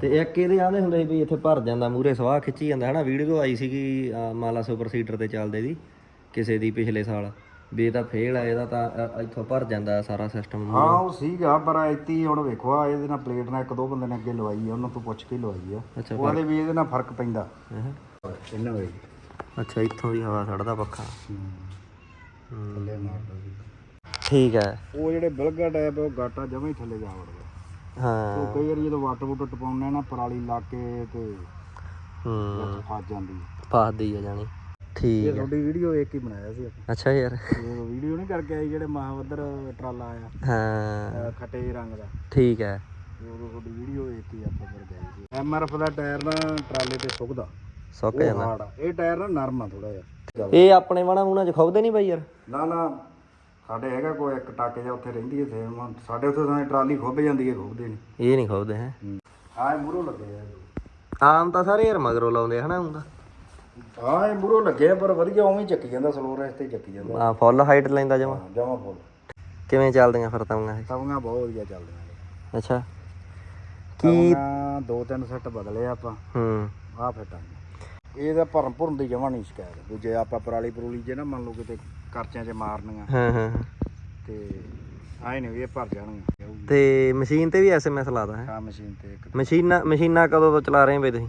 ਤੇ ਇੱਕ ਇਹਦੇ ਆਂਦੇ ਹੁੰਦੇ ਸੀ ਵੀ ਇੱਥੇ ਭਰ ਜਾਂਦਾ ਮੂਰੇ ਸਵਾਹ ਖਿੱਚੀ ਜਾਂਦਾ ਹਨਾ? ਵੀਡੀਓ ਆਈ ਸੀਗੀ ਮਾਲਾ ਸੁਪਰ ਸੀਡਰ ਤੇ ਚੱਲਦੇ ਦੀ ਕਿਸੇ ਦੀ ਪਿਛਲੇ ਸਾਲ। ਵੀ ਇਹ ਤਾਂ ਫੇਲ ਆ ਇਹਦਾ ਤਾਂ ਅ- ਇੱਥੋਂ ਭਰ ਜਾਂਦਾ ਸਾਰਾ ਸਿਸਟਮ ਹਾਂ ਉਹ ਸੀਗਾ ਪਰ ਇੱਥੇ ਹੁਣ ਵੇਖੋ ਆ ਇਹਦੇ ਨਾਲ ਪਲੇਟ ਨਾਲ ਇੱਕ ਦੋ ਬੰਦੇ ਨੇ ਅੱਗੇ ਲਵਾਈ ਆ ਉਹਨਾਂ ਤੋਂ ਪੁੱਛ ਕੇ ਲਵਾਈ ਆ। ਅੱਛਾ ਉਹਦੇ ਵੀ ਇਹਦੇ ਨਾਲ ਫ਼ਰਕ ਪੈਂਦਾ। ਹੈਂ। ਇਹਨਾਂ ਵੇ ਅੱਛਾ ਇੱਥੋਂ ਦੀ ਹਵਾ ਛੱਡਦਾ ਪੱਖਾ। ਠੀਕ ਹੈ ਉਹ ਜਿਹੜੇ ਬਿਲਗਾ ਟੈਪ ਉਹ ਗਾਟਾ ਜਮਾਂ ਹੀ ਥੱਲੇ ਜਾ ਵੜਦਾ। ਹਾਂ। ਉਹ ਕਈ ਵਾਰੀ ਜਦੋਂ ਵਾਟਰ ਵੂਟਰ ਟਪਾਉਂਦੇ ਆ ਨਾ ਪਰਾਲੀ ਲਾ ਕੇ ਤੇ ਹੂੰ। ਫਸ ਜਾਂਦੀ ਫਸਦੀ ਆ ਜਾਣੀ। ਠੀਕ ਇਹ ਹੈ ਤੁਹਾਡੀ ਵੀਡੀਓ ਇੱਕ ਹੀ ਬਣਾਇਆ ਸੀ ਆਪਾਂ। ਅੱਛਾ ਯਾਰ। ਉਹ ਵੀਡੀਓ ਨਹੀਂ ਕਰਕੇ ਆਈ ਜਿਹੜੇ ਮਹਾਵਦਰ ਟਰਾਲਾ ਆਇਆ। ਹਾਂ। ਅਹ ਖੱਟੇ ਜਿਹੇ ਰੰਗ ਦਾ। ਠੀਕ ਹੈ ਉਦੋਂ ਤੁਹਾਡੀ ਵੀਡੀਓ ਇੱਕ ਹੀ ਆਪਾਂ ਫਿਰ ਗਏ ਸੀ। ਐਮਆਰਐਫ ਦਾ ਟਾਇਰ ਨਾ ਟਰਾਲੇ ਤੇ ਸੁੱਕਦਾ। ਸੁੱਕ ਉਹ ਆ। ਇਹ ਟਾਇਰ ਨਾ ਨਰਮ ਆ ਥੋੜਾ ਜਿਹਾ। ਇਹ ਆਪਣੇ ਵਾਣਾ ਮੂਣਾ ਚ ਖੋਬਦੇ ਨਹੀਂ ਬਾਈ ਯਾਰ। ਨਾ ਨਾ। ਸਾਡੇ ਹੈਗਾ ਕੋਈ ਇੱਕ ਟਾਕੇ ਜਾਂ ਉੱਥੇ ਰਹਿੰਦੀ ਹੈ ਸੇਮ ਸਾਡੇ ਉੱਥੇ ਤਾਂ ਟਰਾਲੀ ਖੁੱਭ ਜਾਂਦੀ ਹੈ ਖੁੱਭਦੇ ਨਹੀਂ। ਇਹ ਨਹੀਂ ਖੋਬਦੇ ਹੈ। ਇਹ ਮੂਰੋ ਲੱਗੇ ਆ ਆਮ ਤਾਂ ਸਾਰੇ ਯਾਰ ਮਗਰੋਂ ਲਾਉਂਦੇ ਹਨਾ ਹੁੰਦਾ ਇਹ ਮੂਰੋ ਲੱਗੇ ਆ ਪਰ ਵਧੀਆ ਉਵੇਂ ਹੀ ਚੱਕੀ ਜਾਂਦਾ ਸਲੋ ਰੈਸ ਤੇ ਹੀ ਚੱਕੀ ਜਾਂਦਾ। ਆ ਫੁੱਲ ਹਾਈਟ ਲੈਂਦਾ ਜਮਾ। ਜਮਾ ਫੁੱਲ ਕਿਵੇਂ ਚੱਲਦੀਆਂ ਫਿਰ ਤਵੀਆਂ ਇਹ? ਤਵੀਆਂ ਬਹੁਤ ਵਧੀਆ ਚੱਲਦੀਆਂ ਨੇ। ਅੱਛਾ। ਕੀ ਤਵੀਆਂ ਦੋ ਤਿੰਨ ਸੈੱਟ ਬਦਲੇ ਆਪਾਂ। ਹੂੰ। ਆਹ ਫਿੱਟ ਆ ਇਹਦਾ ਭਰਨ ਭਰਨ ਦੀ ਜਮਾ ਨਹੀਂ ਸ਼ਿਕਾਇਤ। ਵੀ ਜੇ ਆਪਾਂ ਪਰਾਲੀ ਪਰੂਲੀ ਜੇ ਨਾ ਮੰਨ ਲਓ ਕਿਤੇ ਕਰਚਿਆਂ 'ਚ ਮਾਰਨੀਆਂ। ਹਾਂ ਹਾਂ। ਤੇ ਆਏ ਨਹੀਂ ਵੀ ਇਹ ਭਰ ਜਾਣਗੀਆਂ। ਤੇ ਮਸ਼ੀਨ ਤੇ ਵੀ ਐਸਐਮਐਸ ਲਾਦਾ ਹੈ? ਹਾਂ ਮਸ਼ੀਨ ਤੇ ਇੱਕ ਮਸ਼ੀਨਾਂ ਮਸ਼ੀਨਾਂ ਕਦੋਂ ਤੋਂ ਚਲਾ ਰਹੇ ਹੋ ਬਈ ਤੁਸੀਂ?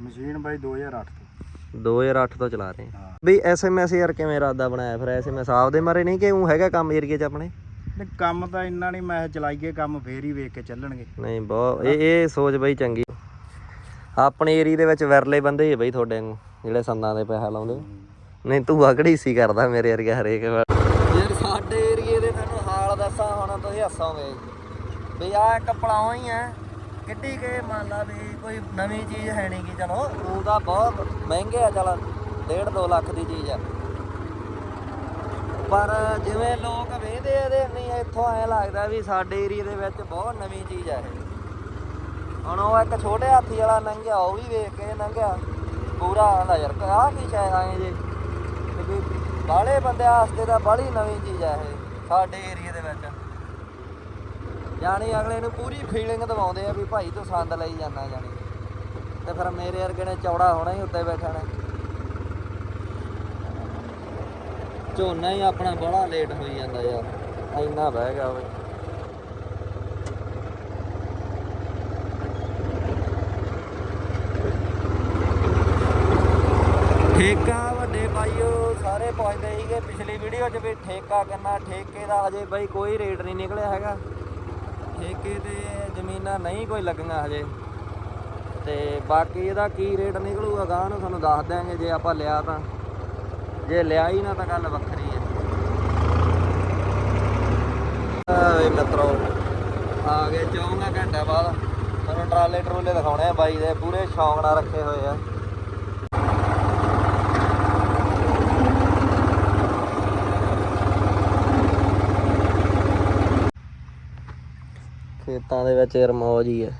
ਮਸ਼ੀਨ ਬਾਈ 2008 ਤੋਂ। 2008 ਤੋਂ ਚਲਾ ਰਹੇ ਹਾਂ। ਬਈ ਐਸਐਮਐਸ ਯਾਰ ਕਿਵੇਂ ਇਰਾਦਾ ਬਣਾਇਆ ਫਿਰ? ਐਸਐਮਐਸ ਆਪਦੇ ਮਾਰੇ ਨਹੀਂ ਕਿ ਉਹ ਹੈਗਾ ਕੰਮ ਏਰੀਏ 'ਚ ਆਪਣੇ? ਤੇ ਕੰਮ ਤਾਂ ਇੰਨਾ ਨਹੀਂ ਮੈਂ ਕਿਹਾ ਚਲਾਈਏ ਕੰਮ ਫੇਰ ਹੀ ਵੇਖ ਕੇ ਚੱਲਣਗੇ। ਨਹੀਂ ਬਹੁਤ ਇਹ ਇਹ ਸੋਚ ਬਈ ਚੰਗੀ। ਆਪਣੇ ਏਰੀਏ ਦੇ ਵਿੱਚ ਵਿਰਲੇ ਬੰਦੇ ਹੀ ਆ ਬਈ ਤੁਹਾਡੇ ਵਾਂਗੂ ਜਿਹੜੇ ਸੰਦਾਂ ਦੇ ਪੈਸਾ ਲਾਉਂਦੇ। ਨਹੀਂ, ਤੂੰ ਵਗੜੀ ਸੀ ਕਰਦਾ ਮੇਰੇ ਵਰਗਾ ਹਰੇਕ ਵਾਰ। ਯਾਰ, ਸਾਡੇ ਏਰੀਏ ਦੇ ਤੈਨੂੰ ਹਾਲ ਦੱਸਾਂ, ਹੁਣ ਤੁਸੀਂ ਹੱਸੋਗੇ ਵੀ। ਆ ਇੱਕ ਹੀ ਆ। ਕਿੱਡੀ ਕੇ ਮੰਨ ਲਾ ਵੀ ਕੋਈ ਨਵੀਂ ਚੀਜ਼ ਹੈ ਨਹੀਂ ਗੀ, ਚਲੋ ਉਹਦਾ ਬਹੁਤ ਮਹਿੰਗੇ ਆ, ਚਲ 1.5 2 ਲੱਖ ਦੀ ਚੀਜ਼ ਆ। ਪਰ ਜਿਵੇਂ ਲੋਕ ਵੇਹਦੇ ਇਹਦੇ ਨਹੀਂ ਇੱਥੋਂ ਐ ਲੱਗਦਾ ਵੀ ਸਾਡੇ ਏਰੀਏ ਦੇ ਵਿੱਚ ਬਹੁਤ ਨਵੀਂ ਚੀਜ਼ ਆ ਇਹ। ਹੁਣ ਉਹ ਇੱਕ ਛੋਟੇ ਹਾਥੀ ਵਾਲਾ ਲੰਘਿਆ ਉਹ ਵੀ ਵੇਖ ਕੇ ਲੰਘਿਆ ਪੂਰਾ ਆਂਦਾ ਯਾਰ, ਆਹ ਕੀ ਸ਼ਾਇਦ ਆਏ ਜੇ। ਤੇ ਬਾਹਲੇ ਬੰਦਿਆਂ ਵਾਸਤੇ ਤਾਂ ਬਾਹਲੀ ਨਵੀਂ ਚੀਜ਼ ਆ ਇਹ, ਸਾਡੇ ਏਰੀਏ ਦੇ ਵਿੱਚ। ਜਾਣੀ ਅਗਲੇ ਨੂੰ ਪੂਰੀ ਫੀਲਿੰਗ ਦਿਵਾਉਂਦੇ ਆ ਵੀ ਭਾਈ ਤੂੰ ਸੰਦ ਲਈ ਜਾਂਦਾ ਜਾਣੀ। ਤੇ ਫਿਰ ਮੇਰੇ ਵਰਗੇ ਨੇ ਚੌੜਾ ਹੋਣਾ ਹੀ ਉੱਤੇ ਬੈਠਣਾ। ਝੋਨਾ ਹੀ ਆਪਣਾ ਬੜਾ ਲੇਟ ਹੋਈ ਜਾਂਦਾ ਯਾਰ, ਇੰਨਾ ਬਹਿ ਗਿਆ ਓਏ। ਠੇਕਾ ਪੁੱਛਦੇ ਸੀਗੇ। ਪਿਛਲੀ ਵੀਡੀਓ 'ਚ ਵੀ ਠੇਕਾ ਕਿੰਨਾ ਠੇਕੇ ਦਾ ਹਜੇ ਬਾਈ ਕੋਈ ਰੇਟ ਨਹੀਂ ਨਿਕਲਿਆ ਹੈਗਾ। ਠੇਕੇ ਤੇ ਜ਼ਮੀਨਾਂ ਨਹੀਂ ਕੋਈ ਲੱਗੀਆਂ ਹਜੇ। ਤੇ ਬਾਕੀ ਇਹਦਾ ਕੀ ਰੇਟ ਨਿਕਲੂਗਾ ਗਾਂ ਨੂੰ ਤੁਹਾਨੂੰ ਦੱਸ ਦਿਆਂਗੇ ਜੇ ਆਪਾਂ ਲਿਆ ਤਾਂ। ਜੇ ਲਿਆ ਹੀ ਨਾ ਤਾਂ ਗੱਲ ਵੱਖਰੀ ਹੈ। ਓਏ ਮਿੱਤਰੋ ਆ ਗਏ ਚੌਂਗਾ ਘੰਟਾ ਬਾਅਦ। ਤੁਹਾਨੂੰ ਟਰਾਲੇ ਟਰੂਲੇ ਦਿਖਾਉਣੇ ਆ ਬਾਈ ਦੇ ਪੂਰੇ ਸ਼ੌਂਕ ਨਾਲ ਰੱਖੇ ਹੋਏ ਆ। ਖੇਤਾਂ ਦੇ ਵਿੱਚ ਯਾਰ ਮੌਜ ਹੀ ਹੈ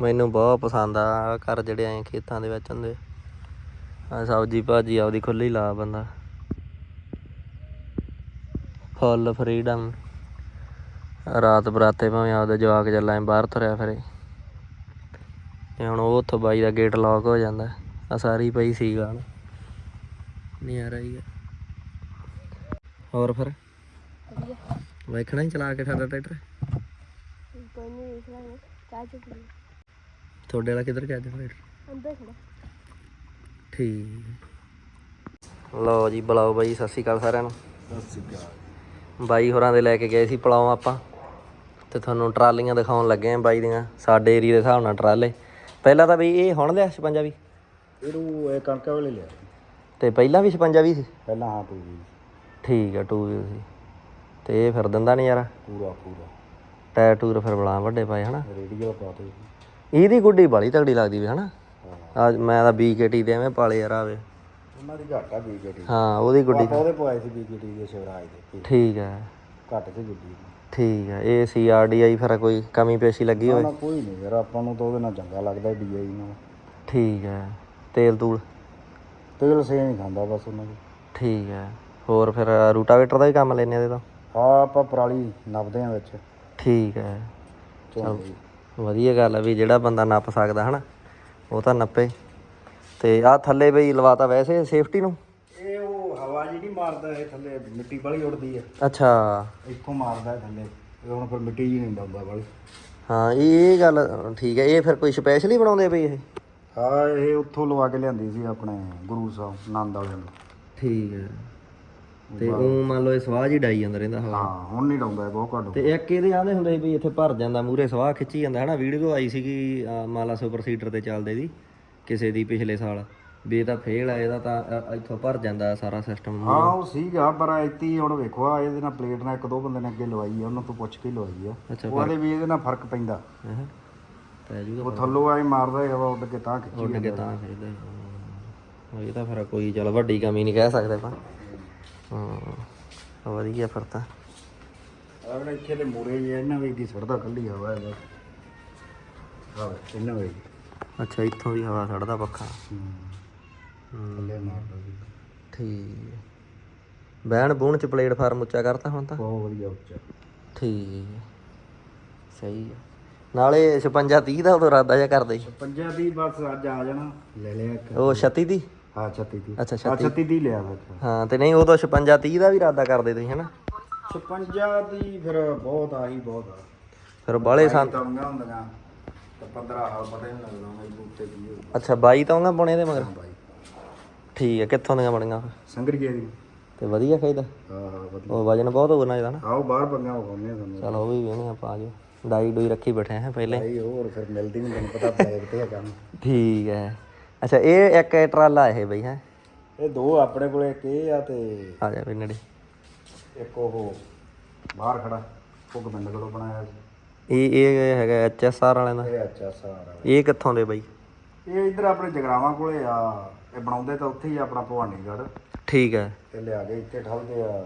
ਮੈਨੂੰ ਬਹੁਤ ਪਸੰਦ ਆ ਘਰ ਜਿਹੜੇ ਐ ਖੇਤਾਂ ਦੇ ਵਿੱਚ ਹੁੰਦੇ। ਆ ਸਬਜੀ ਭਾਜੀ ਆਪਦੀ ਖੁੱਲੀ ਲਾ ਬੰਦਾ। ਫੁੱਲ ਫਰੀडम ਰਾਤ ਬਰਾਤੇ ਭਾਵੇਂ ਆਪਦੇ ਜਵਾਕ ਚੱਲਾਂ ਬਾਹਰ ਤੁਰਿਆ ਫਿਰੇ। ਤੇ ਹੁਣ ਉਹ ਉੱਥੋਂ ਬਾਈ ਦਾ ਗੇਟ ਲੌਕ ਹੋ ਜਾਂਦਾ। ਆ ਸਾਰੀ ਪਈ ਸੀ ਗਾਲ ਨਹੀਂ ਆ। ਰਹੀ ਹੈ ਹੋਰ ਫਿਰ? ਵੇਖਣਾ ਹੀ ਚਲਾ ਕੇ ਸਾਡਾ ਟਰੈਕਟਰ। ਕੋਈ ਨਹੀਂ ਦੇਖ ਲਾਂਗੇ ਚਾਹ ਚੁੱਕ ਲਈ ਤੁਹਾਡੇ ਵਾਲਾ ਕਿੱਧਰ ਗਿਆ ਟਰੈਕਟਰ ਅੰਦਰ ਖੜਾ। ਠੀਕ। ਲਓ ਜੀ ਬੁਲਾਓ ਬਾਈ ਸਤਿ ਸ਼੍ਰੀ ਅਕਾਲ ਸਾਰਿਆਂ ਨੂੰ। ਸਤਿ ਸ਼੍ਰੀ ਅਕਾਲ। ਬਾਈ ਹੋਰਾਂ ਦੇ ਲੈ ਕੇ ਗਏ ਸੀ ਪਲਾਉ ਆਪਾਂ। ਤੇ ਤੁਹਾਨੂੰ ਟਰਾਲੀਆਂ ਦਿਖਾਉਣ ਲੱਗੇ ਆ ਬਾਈ ਦੀਆਂ ਸਾਡੇ ਏਰੀਆ ਦੇ ਹਿਸਾਬ ਨਾਲ ਟਰਾਲੇ। ਪਹਿਲਾਂ ਤਾਂ ਬਈ ਇਹ ਹੁਣ ਲਿਆ 56 ਵੀ ਇਹਨੂੰ ਇਹ ਕਣਕਾਂ ਵੇਲੇ ਲਿਆ ਤੇ ਪਹਿਲਾਂ ਵੀ 56 ਵੀ ਸੀ? ਪਹਿਲਾਂ ਹਾਂ ਵੀ ਠੀਕ ਆ 2 ਵੀ ਸੀ। ਤੇ ਇਹ ਫਿਰ ਦਿੰਦਾ ਨਹੀਂ ਯਾਰ ਪੂਰਾ ਪੂਰਾ। ਟਾਇਰ ਟੂਰ ਫਿਰ ਬਲਾਂ ਵੱਡੇ ਪਾਏ ਹਨਾ? ਰੇਡੀਅਲ ਪਾਤੇ ਇਹਦੀ ਗੁੱਡੀ ਬਾਲੀ ਤਗੜੀ ਲੱਗਦੀ ਵੀ ਹਨਾ? ਆ ਮੈਂ ਤਾਂ ਬੀਕੇਟੀ ਦੇ ਐਵੇਂ ਪਾਲੇ ਯਾਰ ਆਵੇ। ਉਹਨਾਂ ਦੀ ਘਾਟਾ ਬੀਕੇਟੀ ਹਾਂ ਉਹਦੀ ਗੁੱਡੀ ਆਪਾਂ ਉਹਦੇ ਪਵਾਏ ਸੀ ਬੀਕੇਟੀ ਦੇ ਸ਼ਿਵਰਾਜ ਦੇ ਠੀਕ ਹੈ ਘੱਟ ਸੀ ਗੁੱਡੀ ਠੀਕ ਹੈ ਇਹ ਸੀਆਰਡੀਆਈ ਫਿਰ ਕੋਈ ਕਮੀ ਪੇਸ਼ੀ ਲੱਗੀ ਹੋਵੇ? ਨਾ ਕੋਈ ਨਹੀਂ ਯਾਰ ਆਪਾਂ ਨੂੰ ਤਾਂ ਉਹਦੇ ਨਾਲ ਚੰਗਾ ਲੱਗਦਾ ਡੀਆਈ ਨਾਲ ਠੀਕ ਹੈ ਤੇਲ ਤੂਲ? ਤੇਲ ਸੇਮ ਹੀ ਖਾਂਦਾ ਬਸ ਉਹਨਾਂ ਦੀ। ਠੀਕ ਹੈ ਹੋਰ ਫਿਰ ਰੂਟਾਵੇਟਰ ਦਾ ਵੀ ਕੰਮ ਲੈਨੇ ਇਹਦੇ ਤੋਂ? ਹਾਂ ਆਪਾਂ ਪਰਾਲੀ ਨੱਪਦੇ ਆ ਵਿੱਚ। ਠੀਕ ਹੈ। ਦੀ। ਵਧੀਆ ਗੱਲ ਆ ਵੀ ਜਿਹੜਾ ਬੰਦਾ ਨੱਪ ਸਕਦਾ ਹਨਾ ਉਹ ਤਾਂ ਨੱਪੇ। ਤੇ ਆ ਥੱਲੇ ਬਈ ਲਵਾਤਾ ਵੈਸੇ ਸੇਫਟੀ ਨੂੰ? ਇਹ ਉਹ ਹਵਾ ਜੀ ਨਹੀਂ ਮਾਰਦਾ ਇਹ ਥੱਲੇ ਮਿੱਟੀ ਬੜੀ ਉੱਡਦੀ ਆ। ਅੱਛਾ। ਇੱਥੋਂ ਮਾਰਦਾ ਇਹ ਥੱਲੇ। ਇਹ ਹੁਣ ਫਿਰ ਮਿੱਟੀ ਜੀ ਨਹੀਂ ਡਾਉਂਦਾ ਵਾਲੀ ਹਾਂ ਇਹ ਇਹ ਗੱਲ ਠੀਕ ਹੈ। ਇਹ ਫਿਰ ਕੋਈ ਸਪੈਸ਼ਲੀ ਬਣਾਉਂਦੇ ਬਈ ਇਹ? ਹਾਂ ਇਹ ਉੱਥੋਂ ਲਵਾ ਕੇ ਲਿਆਂਦੀ ਸੀ ਆਪਣੇ ਗੁਰੂ ਸਾਹਿਬ ਨੰਦ ਵਾਲਿਆਂ ਤੋਂ ਠੀਕ ਹੈ। ਤੇ ਉਹ ਮੰਨ ਲਓ ਇਹ ਸਵਾਹ ਜੀ ਡਾਈ ਜਾਂਦਾ ਰਹਿੰਦਾ ਹਵਾ। ਹਾਂ ਹੁਣ ਨਹੀਂ ਡਾਉਂਦਾ ਇਹ ਬਹੁਤ ਘੱਟ। ਤੇ ਇੱਕ ਇਹਦੇ ਆਂਦੇ ਹੁੰਦੇ ਸੀ ਵੀ ਇੱਥੇ ਭਰ ਜਾਂਦਾ ਮੂਰੇ ਸਵਾਹ ਖਿੱਚੀ ਜਾਂਦਾ। ਹਨਾ ਵੀਡੀਓ ਆਈ ਸੀਗੀ ਅਹ ਮਾਲਾ ਸੁਪਰ ਸੀਡਰ ਤੇ ਚੱਲਦੇ ਦੀ ਕਿਸੇ ਦੀ ਪਿਛਲੇ ਸਾਲ। ਵੀ ਇਹ ਤਾਂ ਫੇਲ ਆ ਇਹਦਾ ਤਾਂ ਅ- ਇੱਥੋਂ ਭਰ ਜਾਂਦਾ ਸਾਰਾ ਸਿਸਟਮ ਹਾਂ ਉਹ ਸੀਗਾ ਪਰ ਇੱਥੇ ਹੁਣ ਵੇਖੋ ਆ ਇਹਦੇ ਨਾਲ ਪਲੇਟ ਨਾਲ ਇੱਕ ਦੋ ਬੰਦੇ ਨੇ ਅੱਗੇ ਲਵਾਈ ਆ ਉਹਨਾਂ ਤੋਂ ਪੁੱਛ ਕੇ ਹੀ ਲਵਾਈ ਆ। ਅੱਛਾ ਉਹਦੇ ਵੀ ਇਹਦੇ ਨਾਲ ਫ਼ਰਕ ਪੈਂਦਾ। ਹੈਂ। ਪੈ ਜੂਗਾ ਉਹ ਥੱਲੋਂ ਆਏ ਮਾਰਦਾ ਹੈ ਹਵਾ ਉੱਡ ਕੇ ਤਾਂ ਖਿੱਚੀ ਉੱਡ ਕੇ ਤਾਂ ਖਿੱਚਦਾ। ਹੀ। ਹਾਂ। ਇਹ ਤਾਂ ਫਿਰ ਕੋਈ ਚਲ ਵੱਡੀ ਕਮੀ ਨਹੀਂ ਕਹਿ ਸਕਦੇ ਆਪਾਂ। ਹਾਂ। ਵਧੀਆ ਫਿਰ ਤਾਂ। ਅਗਰ ਇੱਥੇ ਤੇ ਮੂਰੇ ਜੇ ਇਹਨਾਂ ਵੇ ਦੀ ਸੜਦਾ ਕੱਲੀ ਹਵਾ ਹੈ ਬਸ। ਹਾਂ ਇਹਨਾਂ ਵੇ। ਅੱਛਾ ਇੱਥੋਂ ਵੀ ਹਵਾ ਛੱਡਦਾ ਪੱਖਾ। ਹੂੰ। ਥੱਲੇ ਮਾਰਦਾ ਸੀ ਠੀਕ। ਬਹਿਣ ਬੂਣ ਚ ਪਲੇਟਫਾਰਮ ਉੱਚਾ ਕਰਤਾ ਹੁਣ ਤਾਂ? ਬਹੁਤ ਵਧੀਆ ਉੱਚਾ। ਠੀਕ ਹੈ। ਸਹੀ ਹੈ। ਨਾਲੇ 56 30 ਦਾ ਉਦੋਂ ਇਰਾਦਾ ਜਿਹਾ ਕਰਦੇ ਸੀ। ਪੰਜਾਬੀ ਬਸ ਅੱਜ ਆ ਜਾਣਾ। ਲੈ ਲਿਆ ਇੱਕ। ਉਹ 36 ਦੀ? ਹਾਂ 36 ਦੀ ਅੱਛਾ ਹਾਂ 36 ਦੀ ਲਿਆ ਵਾ ਹਾਂ ਤੇ ਨਹੀਂ ਉਦੋਂ 56 30 ਦਾ ਵੀ ਇਰਾਦਾ ਕਰਦੇ ਤੁਸੀਂ ਹਨਾ? 56 ਦੀ ਫਿਰ ਬਹੁਤ ਆਹੀ ਬਹੁਤ ਆ ਫਿਰ ਬਾਲੇ ਸਾਂ ਤਾਂਗਾ ਹੁੰਦੀਆਂ ਤਾਂ 15 ਹਾਲ ਪਤਾ ਹੀ ਨਹੀਂ ਲੱਗਦਾ ਹੁਣ ਇਹ ਉੱਤੇ ਕੀ ਹੋ ਅੱਛਾ 22 ਤਾਂ ਉਹਨਾਂ ਬਣੇ ਦੇ ਮਗਰ? ਬਾਈ। ਠੀਕ ਹੈ ਕਿੱਥੋਂ ਦੀਆਂ ਬਣੀਆਂ ਫਿਰ? ਸੰਗਰੀਏ ਦੀ। ਤੇ ਵਧੀਆ ਖਾਈਦਾ? ਹਾਂ ਹਾਂ ਵਧੀਆ। ਉਹ ਵਜਨ ਬਹੁਤ ਹੋਣਾ ਇਹਦਾ ਨਾ। ਆਓ ਬਾਹਰ ਪੰਗਾ ਆ ਤੁਹਾਨੂੰ। ਚਲ ਉਹ ਵੀ ਵੇਣੇ ਆਪਾਂ ਆ ਜਾਓ। ਡਾਈ ਡੂਈ ਰੱਖੀ ਬੈਠੇ ਹੈ ਪਹਿਲੇ। ਭਾਈ ਹੋਰ ਫਿਰ ਮਿਲਦੀ ਨਹੀਂ ਤੈਨੂੰ ਪਤਾ ਬੈਗ ਤੇ ਆ ਕੰਮ। ਠੀਕ ਹੈ। ਅੱਛਾ ਇਹ ਇੱਕ ਟਰਾਲਾ ਇਹ ਬਈ ਹੈ? ਇਹ ਦੋ ਆਪਣੇ ਕੋਲੇ ਇੱਕ ਇਹ ਆ ਤੇ ਆ ਜਾ ਵੀ ਨੜੀ। ਇੱਕ ਉਹ ਬਾਹਰ ਖੜਾ ਉਹ ਗਮੰਡ ਕੋਲੋਂ ਬਣਾਇਆ ਸੀ। ਇਹ ਇਹ ਹੈਗਾ ਐਚਐਸਆਰ ਵਾਲਿਆਂ ਦਾ। ਇਹ ਅੱਛਾ ਸਾਰਾ ਇਹ ਕਿੱਥੋਂ ਦੇ ਬਈ? ਇਹ ਇੱਧਰ ਆਪਣੇ ਜਗਰਾਵਾਂ ਕੋਲੇ ਆ ਇਹ ਬਣਾਉਂਦੇ ਤਾਂ ਉੱਥੇ ਹੀ ਆ ਆਪਣਾ ਭਵਾਨੀਗੜ੍ਹ। ਠੀਕ ਹੈ। ਤੇ ਲਿਆ ਕੇ ਇੱਥੇ ਠਲਦੇ ਆ